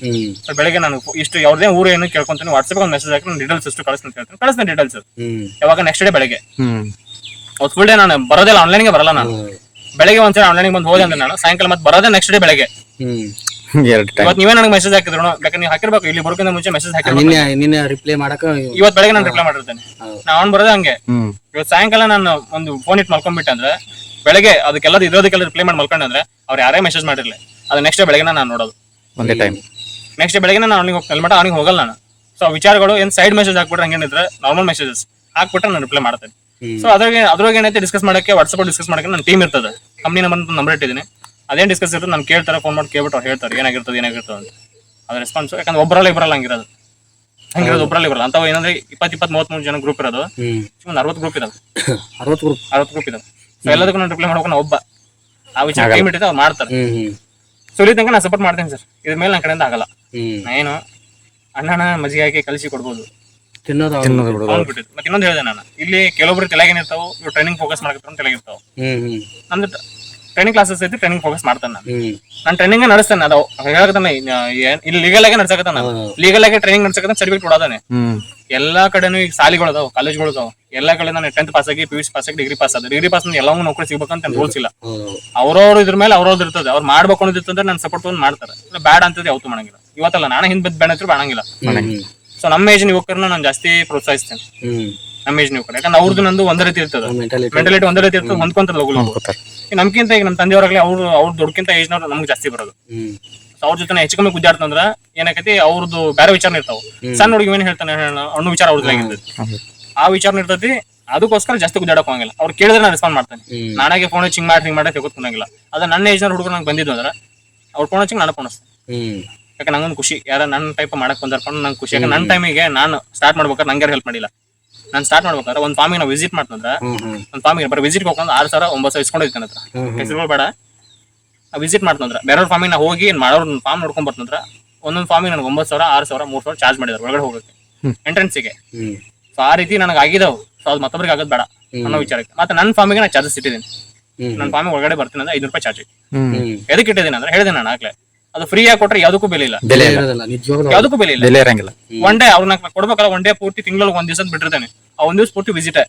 ಬೆಳಗ್ಗೆ ನಾನು ಇಷ್ಟು ಯಾವ್ದೇ ಊರು ಏನು ಕೇಳ್ಕೊಂತೀನಿ ವಾಟ್ಸ್ಆಪ್ ಒಂದು ಮೆಸೇಜ್ ಹಾಕಿ ನಾನು ಡೀಟೇಲ್ಸ್ ಎಷ್ಟು ಕಳಿಸ್ತೀನಿ ಅಂತ ಹೇಳ್ತೀನಿ. ಕಳಿಸ್ತೀನಿ ಡೀಟೇಲ್ಸ್ ಯಾವಾಗ ನೆಕ್ಸ್ಟ್ ಡೇ ಬೆಳಗ್ಗೆ. ಅವತ್ತು ಫುಲ್ ಡೇ ನಾನು ಬರೋದಿಲ್ಲ ಆನ್ಲೈನ್ಗೆ ಬರಲ್ಲ ನಾನು. ಬೆಳಗ್ಗೆ ಒಂದ್ಸರಿ ಆನ್ಲೈನ್ಗೆ ಬಂದು ಹೋದೆ ಅಂದ್ರೆ ನಾನು ಸಾಯಂಕಾಲ ಮತ್ತೆ ಬರೋದೇ ನೆಕ್ಸ್ಟ್ ಡೇ ಬೆಳಗ್ಗೆ. ಇವತ್ತು ನೀವೇ ನನಗೆ ಮೆಸೇಜ್ ಹಾಕಿದ್ರು ಬೇಕಾದ್ರೆ ನೀವು ಹಾಕಿರ್ಬೇಕು. ಇಲ್ಲಿ ಬರ್ಕಿಂತ ಮುಂಚೆ ಮೆಸೇಜ್ ಹಾಕಿರ್ಬೇಕು. ನಿನ್ನೆ ನಿನ್ನೆ ರಿಪ್ಲೈ ಮಾಡಕ ಇವತ್ತು ಬೆಳಗ್ಗೆ ನಾನು ರಿಪ್ಲೈ ಮಾಡಿರ್ತೇನೆ. ನಾನು ಆನ್ ಬರೋದೇ ಹಂಗೆ. ಇವತ್ತು ಸಾಯಂಕಾಲ ನಾನು ಒಂದು ಫೋನ್ ಇಟ್ಟು ಮಲ್ಕೊಂಡ್ಬಿಟ್ಟೆ ಅಂದ್ರೆ ಬೆಳಗ್ಗೆ ಅದಕ್ಕೆಲ್ಲ ಇರೋದಕ್ಕೆಲ್ಲ ರಿಪ್ಲೈ ಮಾಡಿ ಮಲ್ಕೊಂಡ್ರೆ ಅವ್ರು ಯಾರೇ ಮೆಸೇಜ್ ಮಾಡಿರ್ಲಿ. ಅದು ನೆಕ್ಸ್ಟ್ ಡೇ ಬೆಳಗ್ಗೆ ನಾನು ನೋಡೋದು. ಒಂದೇ ಟೈಮ್ ನೆಕ್ಸ್ಟ್ ಡೇ ಬೆಳಗ್ಗೆ ನಾನು ಅವ್ನಿಗೆ ಹೋಗಿ ಹೆಲ್ಮೆಟ್ ಅವ್ನಿಗೆ ಹೋಗಲ್ಲ ನಾನು. ಸೊ ವಿಚಾರಗಳು ಏನು ಸೈಡ್ ಮೆಸೇಜ್ ಹಾಕ್ಬಿಟ್ರೆ ಹಂಗೇನಿದ್ರೆ ನಾರ್ಮಲ್ ಮೆಸೇಜಸ್ ಹಾಕ್ಬಿಟ್ರೆ ನಾನು ರಿಪ್ಲೈ ಮಾಡ್ತೇನೆ. ಸೊ ಅದ್ರಾಗೆ ಅದ್ರಾಗ ಏನೈತೆ ಡಿಸ್ಕಸ್ ಮಾಡಕ್ಕೆ ವಾಟ್ಸಪ್ ಡಿಸ್ಕಸ್ ಮಾಡಕ್ಕೆ ನನ್ನ ಟೀಮ್ ಇರ್ತದೆ. ಕಂಪ್ನಿ ನಂಬರ್ ನಂಬರ್ ಇಟ್ಟಿದ್ದೀನಿ. ಅದೇನ್ ಡಿಸ್ಕಸ್ ಇರ್ತದೆ ನಾನು ಕೇಳ್ತಾರೆ ಫೋನ್ ಮಾಡಿ ಕೇಳ್ಬಿಟ್ಟು ಅವ್ರು ಹೇಳ್ತಾರೆ ಏನಾಗಿರ್ತದೆ ಏನಾಗಿರ್ತದೆ ಅಂತ. ಅದ್ರ ರೆಸ್ಪಾನ್ಸ್ ಯಾಕಂದ್ರೆ ಒಬ್ಬರಲ್ಲ ಇಬ್ಬರಲ್ಲ ಹಂಗಿರೋದು. ಹಂಗಿರೋದು ಒಬ್ಬರಲ್ಲ ಇಬ್ಬರಲ್ಲ ಅಂತ ಏನಂದ್ರೆ ಇಪ್ಪತ್ತು ಇಪ್ಪತ್ತು ಮೂವತ್ಮೂರು ಜನ ಗ್ರೂಪ್ ಇರೋದು. ಒಂದು ಅರವತ್ತು ಗ್ರೂಪ್ ಇದಾವೆ. ಅರವತ್ತು ಗ್ರೂಪ್ ಅರವತ್ತು ಗ್ರೂಪ್ ಇದಾವೆ. ಸೊ ಎಲ್ಲದಕ್ಕೂ ನಾನು ರಿಪ್ಲೈ ಮಾಡ್ಬೇಕು ಒಬ್ಬ. ಆ ವಿಚಾರ ಟೀಮ್ ಇಟ್ಟಿದೆ ಅವ್ರು ಮಾಡ್ತಾರೆ. ಹ್ಮ್ ಹ್ಮ್. ಸೊ ಇಲ್ಲಿ ತನಕ ನಾನು ಸಪೋರ್ಟ್ ಮಾಡ್ತೀನಿ ಸರ್. ಇದ್ರ ಮೇಲೆ ನನ್ನ ಕಡೆಯಿಂದ ಆಗಲ್ಲ. ಹ್ಮ್. ನಾ ಏನು ಅಣ್ಣನ ಮಜ್ಜಿಗೆ ಹಾಕಿ ಕಲಿಸಿ ಕೊಡ್ಬೋದು. ತಿನ್ನೋದು. ತಿನ್ನೋದು ಬಿಡೋದು ಅವ್ನು ಬಿಟ್ಟಿದ್ದು. ಮತ್ತೆ ಇನ್ನೊಂದು ಹೇಳಿದೆ ನಾನು. ಇಲ್ಲಿ ಕೆಲವೊಬ್ರು ತಲೆಗೇನ್ ಇರ್ತಾವ ಇವ್ರು ಟ್ರೈನಿಂಗ್ ಫೋಕಸ್ ಮಾಡಕತ್ತಾರ ಅಂತ ತಲೆಗಿರ್ತಾವ ಹ್ಮ್ ಹ್ಮ್. ಟ್ರೈನಿಂಗ್ ಕ್ಲಾಸಸ್ ಐತಿ ಟ್ರೈನಿಂಗ್ ಫೋಕಸ್ ಮಾಡ್ತಾನೆ ನಾನು. ನಾನು ಟ್ರೈನಿಂಗ್ ನಡೆಸ್ತಾನೆ ಅದು ಹೇಳಕತ್ತಾನೆ ಇಲ್ಲಿ ಲೀಗಲ್ ಆಗಿ ನಡ್ಸಕತ್ತಾನ ನಾನು. ಲೀಗಲ್ ಆಗಿ ಟ್ರೈನಿಂಗ್ ನಡ್ಸಕತ್ತಾನ ಸರ್ಟಿಫಿಕೇಟ್ ಕೊಡೋದಾನೆ. ಎಲ್ಲಾ ಕಡೆನೂ ಈಗ ಸಾಲಿಗಳು ಅದಾವ ಕಾಲೇಜ್ಗಳು ಅದಾವ. ಎಲ್ಲಾ ಕಡೆ ನಾನು ಟೆಂತ್ ಪಾಸ್ ಆಗಿ ಪಿ ಯು ಸಿ ಪಾಸ್ ಆಗಿ ಡಿಗ್ರಿ ಪಾಸ್ ಆದ. ಡಿಗ್ರಿ ಪಾಸ್ ಎಲ್ಲವೂ ನೌಕರಿ ಸಿಗ್ಬೇಕಂತ ರೂಲ್ಸ್ ಇಲ್ಲ. ಅವ್ರವ್ರ ಇದ್ರ ಮೇಲೆ ಅವ್ರವ್ರ ಇರ್ತದೆ. ಅವ್ರು ಮಾಡ್ಬೇಕು ಅನ್ನೋದಿರ್ತಂದ್ರೆ ನಾನು ಸಪೋರ್ಟ್ ಒಂದು ಮಾಡ್ತಾರೆ. ಇಲ್ಲ ಬ್ಯಾಡ್ ಅಂತದ್ದು ಯಾವತ್ತೂ ಮಾಡಂಗಿಲ್ಲ. ಇವತ್ತಲ್ಲ ನಾನು ಹಿಂದ್ ಬಿದ್ದು ಬೇಡ ಮಾಡಂಗಿಲ್ಲ. ಹ್ಮ್. ಸೊ ನಮ್ಮ ಏಜ್ ಯುವಕರನ್ನ ನಾನು ಜಾಸ್ತಿ ಪ್ರೋತ್ಸಾಹಿಸ್ತೇನೆ. ನಮ್ಮ ಏಜ್ ಯುವಕರು ಯಾಕಂದ್ರೆ ಅವ್ರದ್ದು ನಂದು ಒಂದೇ ರೀತಿ ಇರ್ತದೆ. ಮೆಂಟಾಲಿಟಿ ಒಂದೇ ರೀತಿ ಇರ್ತದೆ ಹೊಂದ್ಕೊಂತಾರೆ ಈಗ ನಮ್ಗಿಂತ ಈಗ ನಮ್ಮ ತಂದೆಯವರಾಗ್ಲಿ ಅವ್ರು ಅವ್ರ ದೊಡ್ಡಕ್ಕಿಂತ ಏಜ್ನವ್ರು ನಮ್ಗೆ ಜಾಸ್ತಿ ಬರೋದು. ಅವ್ರ ಜೊತೆ ಹೆಚ್ಚು ಕಮ್ಮಿ ಗುದ್ದಾಡ್ತಂದ್ರ ಏನಾಕತಿ ಅವ್ರದ್ದು ಬೇರೆ ವಿಚಾರ ಇರ್ತಾವ. ಸಣ್ಣ ಹುಡುಗಿ ಏನ್ ಹೇಳ್ತಾನೆ ಅಣ್ಣ ವಿಚಾರ ಅವ್ರದ್ದು ಆಗಿರ್ತೈತಿ ಆ ವಿಚಾರ ಇರ್ತೈತಿ ಅದಕ್ಕೋಸ್ಕರ ಜಾಸ್ತಿ ಗುದ್ದಾಡಕ್ ಹೋಗಂಗಿಲ್ಲ. ಅವ್ರು ಕೇಳಿದ್ರೆ ನಾನು ರೆಸ್ಪಾಂಡ್ ಮಾಡ್ತೇನೆ. ನಾನಾಗೆ ಫೋನ್ ಹಿಂಗ್ ಮಾಡಿ ಹಿಂಗ್ ಮಾಡಿ ತೆಗೆದುಕೊಂಡಂಗಿಲ್ಲ ಅದ ನನ್ನ ಏಜ್ನ ಹುಡುಗರು ನಂಗೆ ಬಂದಿದ್ದು ಅಂದ್ರೆ ಅವ್ರು ಫೋನ್ ಹಚ್ಚಿ ನಾನು ಫೋನ್ ಯಾಕೆ ನಂಗೊಂದು ಖುಷಿ. ಯಾರ ನನ್ನ ಟೈಪ್ ಮಾಡಕ್ ಬಂದಾರಪ್ಪ ನಂಗೆ ಖುಷಿ. ಯಾಕೆ ನನ್ನ ಟೈಮಿಗೆ ನಾನು ಸ್ಟಾರ್ಟ್ ಮಾಡ್ಬೇಕಾದ್ರೆ ನಂಗೆ ಹೆಲ್ಪ್ ಮಾಡಿಲ್ಲ. ನಾನು ಸ್ಟಾರ್ಟ್ ಮಾಡ್ಬೇಕಾದ್ರೆ ಒಂದು ಫಾರ್ಮಿಗೆ ನಾವು ವಿಸಿಟ್ ಮಾಡ್ತಂದ್ರೆ ಒಂದು ಫಾರ್ಮಿಗೆ ಬರೀ ವಿಸಿಟ್ ಹೋಗ್ಕೊಂಡು ಆರು ಸಾವಿರ ಒಂಬತ್ತು ಸಾವಿರ ಇಸ್ಕೊಂಡು ಹೋಗ್ತಾನೆ ಹತ್ರ. ಹೆಸರುಗಳು ಬೇಡ ವಿಸಿಟ್ ಮಾಡ್ತಂದ್ರ ಬೇರೆಯವ್ರ ಫಾರ್ಮಿಗೆ ನಾವು ಹೋಗಿ ಮಾಡೋರು ಫಾರ್ಮ್ ನೋಡ್ಕೊಂಡ್ ಬರ್ತಂದ್ರೆ ಒಂದೊಂದು ಫಾರ್ಮಿಗೆ ನನಗೆ ಒಂಬತ್ತು ಸಾವಿರ ಆರು ಸಾವಿರ ಮೂರು ಸಾವಿರ ಚಾರ್ಜ್ ಮಾಡಿದ್ರು ಒಳಗಡೆ ಹೋಗೋಕ್ಕೆ ಎಂಟ್ರೆನ್ಸಿಗೆ ಸೊ ಆ ರೀತಿ ನನಗೆ ಆಗಿದಾವು. ಸೊ ಅದು ಮತ್ತೊಬ್ರಿಗೆ ಆಗೋದು ಬೇಡ ಅನ್ನೋ ವಿಚಾರಕ್ಕೆ. ಮತ್ತೆ ನನ್ನ ಫಾರ್ಮಿಗೆ ನಾನು ಚಾರ್ಜಸ್ ಇಟ್ಟಿದ್ದೀನಿ ನನ್ನ ಫಾರ್ಮಿಗೆ ಒಳಗಡೆ ಬರ್ತೀನಿ ಅಂದ್ರೆ ಐದು ರೂಪಾಯಿ ಚಾರ್ಜ್ ಎದಕ್ಕೆ ಇಟ್ಟಿದ್ದೀನಿ ಅಂದ್ರೆ ಹೇಳಿದೆ ನಾನು ಆಗ್ಲೇ. ಅದು ಫ್ರೀ ಆಗಿ ಕೊಟ್ರೆ ಯಾವುದಕ್ಕೂ ಬೆಲೆ ಇಲ್ಲ. ಬೆಲೆ ಇಲ್ಲ. ಇರೋದಿಲ್ಲ ನಿಜವಾಗ್ಲೂ ಯಾವುದಕ್ಕೂ ಬೆಲೆ ಇಲ್ಲ. ಬೆಲೆ ಇರಂಗಿಲ್ಲ. ಒನ್ ಡೇ ಅವ್ರನ್ನ ಕೊಡ್ಬೇಕಲ್ಲ ಒನ್ ಡೇ ಪೂರ್ತಿ ತಿಂಗಳಲ್ಲಿ ಒಂದ್ ದಿವಸ ಬಿಟ್ಟಿರ್ತೇನೆ. ಆ ಒಂದ್ ದಿವಸ ಪೂರ್ತಿ ವಿಸಿಟ್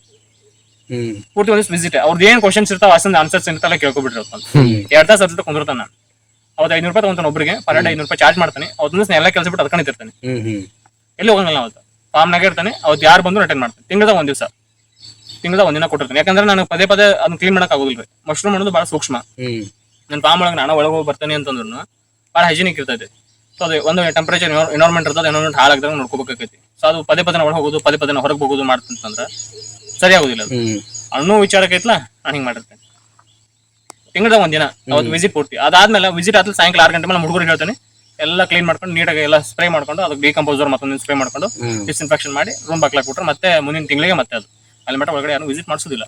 ಹ್ಮ್. ಪೂರ್ತಿ ಒಂದ್ ದಿವಸ ವಿಸಿಟ್ ಅವ್ರದ್ದು ಏನ್ ಕ್ವಶನ್ಸ್ ಇರ್ತಾವ ಅಷ್ಟೊಂದು ಆನ್ಸರ್ಸ್ ಇರ್ತಲ್ಲ ಕೇಳ್ಕೊಬಿಟ್ರಿ ಹ್ಮ್. ಎರಡ್ ತಾಸು ಅದ್ರ ಕುಂದಿರ್ತಾನೆ ನಾನು ಅವತ್ತು ಐನೂರು ರೂಪಾಯಿ ತಗೊಂತಾನೆ ಒಬ್ಬರಿಗೆ ಪರ್ ಡೇ ಐನೂರು ರೂಪಾಯಿ ಚಾರ್ಜ್ ಮಾಡ್ತಾನೆ. ಅವತ್ತು ದಿವಸ ಎಲ್ಲ ಕೆಲಸ ಬಿಟ್ಟು ಅದ್ಕೊಂಡಿರ್ತಾನೆ ಹ್ಮ್ ಹ್ಮ್. ಎಲ್ಲಿ ಹೋಗಂಗಿಲ್ಲ ಅವತ್ತು ಫಾರ್ಮ್ನಾಗ ಇರ್ತಾನೆ ಅವತ್ತು ಯಾರು ಬಂದು ಅಟೆಂಡ್ ಮಾಡ್ತಾನೆ. ತಿಂಗಳದ ಒಂದ್ ದಿವಸ. ತಿಂಗಳದ ಒಂದಿನ ಕೊಟ್ಟಿರ್ತಾನೆ. ಯಾಕಂದ್ರೆ ನಾನು ಪದೇ ಪದೇ ಅದನ್ನ ಕ್ಲೀನ್ ಮಾಡಕ್ ಆಗೋದಿಲ್ಲ ಮಶ್ರೂಮ್ ಅನ್ನೋದು ಬಹಳ ಸೂಕ್ಷ್ಮ. ಹ್ಮ್. ನನ್ನ ಫಾರ್ಮ್ ಒಳಗೆ ನಾನು ಒಳಗೆ ಹೋಗಿ ಬರ್ತಾನೆ ಅಂತಂದ್ರು ಭಾಳ ಹೈಜಿನಿಕ್ ಇರ್ತೈತಿ. ಸೊ ಅದು ಒಂದು ಟೆಂಪರೇಚರ್ ಎನ್ವರ್ಮೆಂಟ್ ಇರ್ತದೆ ಎನ್ವರ್ಮೆಂಟ್ ಹಾಳಾಗ್ದಂಗೆ ನೋಡ್ಕೋಬೇಕಾಗೈತಿ. ಸೊ ಅದು ಪದೇ ಪದೇ ಒಳಗೆ ಹೋಗೋದು ಪದೇ ಪದೇ ಹೊರಗೆ ಹೋಗೋದು ಮಾಡ್ತಂತಂದ್ರೆ ಸರಿ ಆಗೋದಿಲ್ಲ ಅದು ಅನ್ನೋ ವಿಚಾರಕ್ಕೆ ಐತ್ಲಾ ನಾನು ಹಿಂಗೆ ಮಾಡಿರ್ತೇನೆ. ತಿಂಗಳದ ಒಂದಿನ ಅವತ್ತು ವಿಸಿಟ್ ಪೂರ್ತಿ. ಅದಾದ್ಮೇಲೆ ವಿಸಿಟ್ ಆದ್ಮೇಲೆ ಸಾಯಂಕಾಲ ಆರು ಗಂಟೆ ಮೇಲೆ ಹುಡುಗರಿಗೆ ಹೇಳ್ತೇನೆ ಎಲ್ಲ ಕ್ಲೀನ್ ಮಾಡ್ಕೊಂಡು ನೀಟಾಗಿ ಎಲ್ಲ ಸ್ಪ್ರೇ ಮಾಡ್ಕೊಂಡು ಅದಕ್ಕೆ ಡಿಕಂಪೋಸರ್ ಮತ್ತೊಂದು ಸ್ಪ್ರೇ ಮಾಡ್ಕೊಂಡು ಡಿಸ್ಇನ್ಫೆಕ್ಷನ್ ಮಾಡಿ ರೂಮ್ ಬಾಕ್ಲಾಕ್ ಬಿಟ್ರೆ ಮತ್ತೆ ಮುಂದಿನ ತಿಂಗಳಿಗೆ ಮತ್ತೆ ಅದು. ಅಲ್ಲಿ ಮಟ್ಟ ಒಳಗಡೆ ಯಾರು ವಿಸಿಟ್ ಮಾಡಿಸೋದಿಲ್ಲ.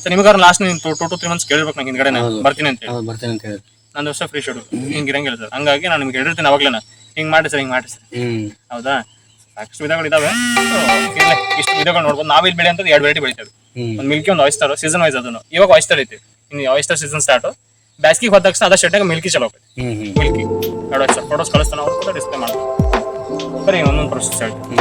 ಸೊ ನಿಮಗಾರ ಲಾಸ್ಟ್ ನೀವು ಟೂ ಟು ತ್ರೀ ಮಂತ್ಸ್ ಕೇಳ್ಬೇಕು ನಂಗೆ ಹಿಂದ್ಗಡೆ ಬರ್ತೀನಿ ಅಂತ ಹೇಳಿ. ಬರ್ತೇನೆ ಅಂತ ಹೇಳಿ. ನಂದು ವರ್ಷ ಫ್ರೀ ಶೂಟ್ ಹಿಂಗ್ ಇರಂಗಿಲ್ಲ ಸರ್ ಹಂಗಾಗಿ ನಾನು ನಿಮ್ಗೆ ಹೇಳಿರ್ತೀನಿ ಅವಾಗ್ಲೇನ. ಹಿಂಗೆ ಮಾಡಿ ಸರ್ ಹಿಂಗೆ ಮಾಡಿ ಸರ್ ಹೌದಾ? ಸಾಕಷ್ಟು ವಿಧಗಳು ಇದಾವೆ. ಇಷ್ಟು ವಿಧಗಳು ನೋಡ್ಬೋದು. ನಾವಿಲ್ಲಿ ಬೆಳೆ ಅಂತ ಎರಡು ವೆರೈಟಿ ಬೆಳಿತೇವೆ. ಒಂದು ಮಿಲ್ಕಿ ಒಂದು ಆಯಿಸ್ಟರ್ ಸೀಸನ್ ವೈಸ್ ಅದನ್ನು ಇವಾಗ ಆಯಿಸ್ಟರ್ ಐತಿ. ಇನ್ನು ಆಯಿಸ್ಟರ್ ಸೀಸನ್ ಸ್ಟಾರ್ಟ್ ಬ್ಯಾಸ್ಗಿ ಹೋದ ತಕ್ಷಣ ಅದ ಶೆಟ್ಟಾಗ ಮಿಲ್ಕಿ ಚಲೋ ಹೋಗ್ತೈತಿ ಮಿಲ್ಕಿ ಎರಡು ಫೋಟೋಸ್ ಕಳಿಸ್ತಾನೆ ಅವ್ರು ಕೂಡ ಡಿಸ್ಪ್ಲೇ ಮಾಡ್ತಾರೆ. ಬರೀ ಒಂದೊಂದು ಪ್ರೊಸೆಸ್ ಹೇಳ್ತೀನಿ.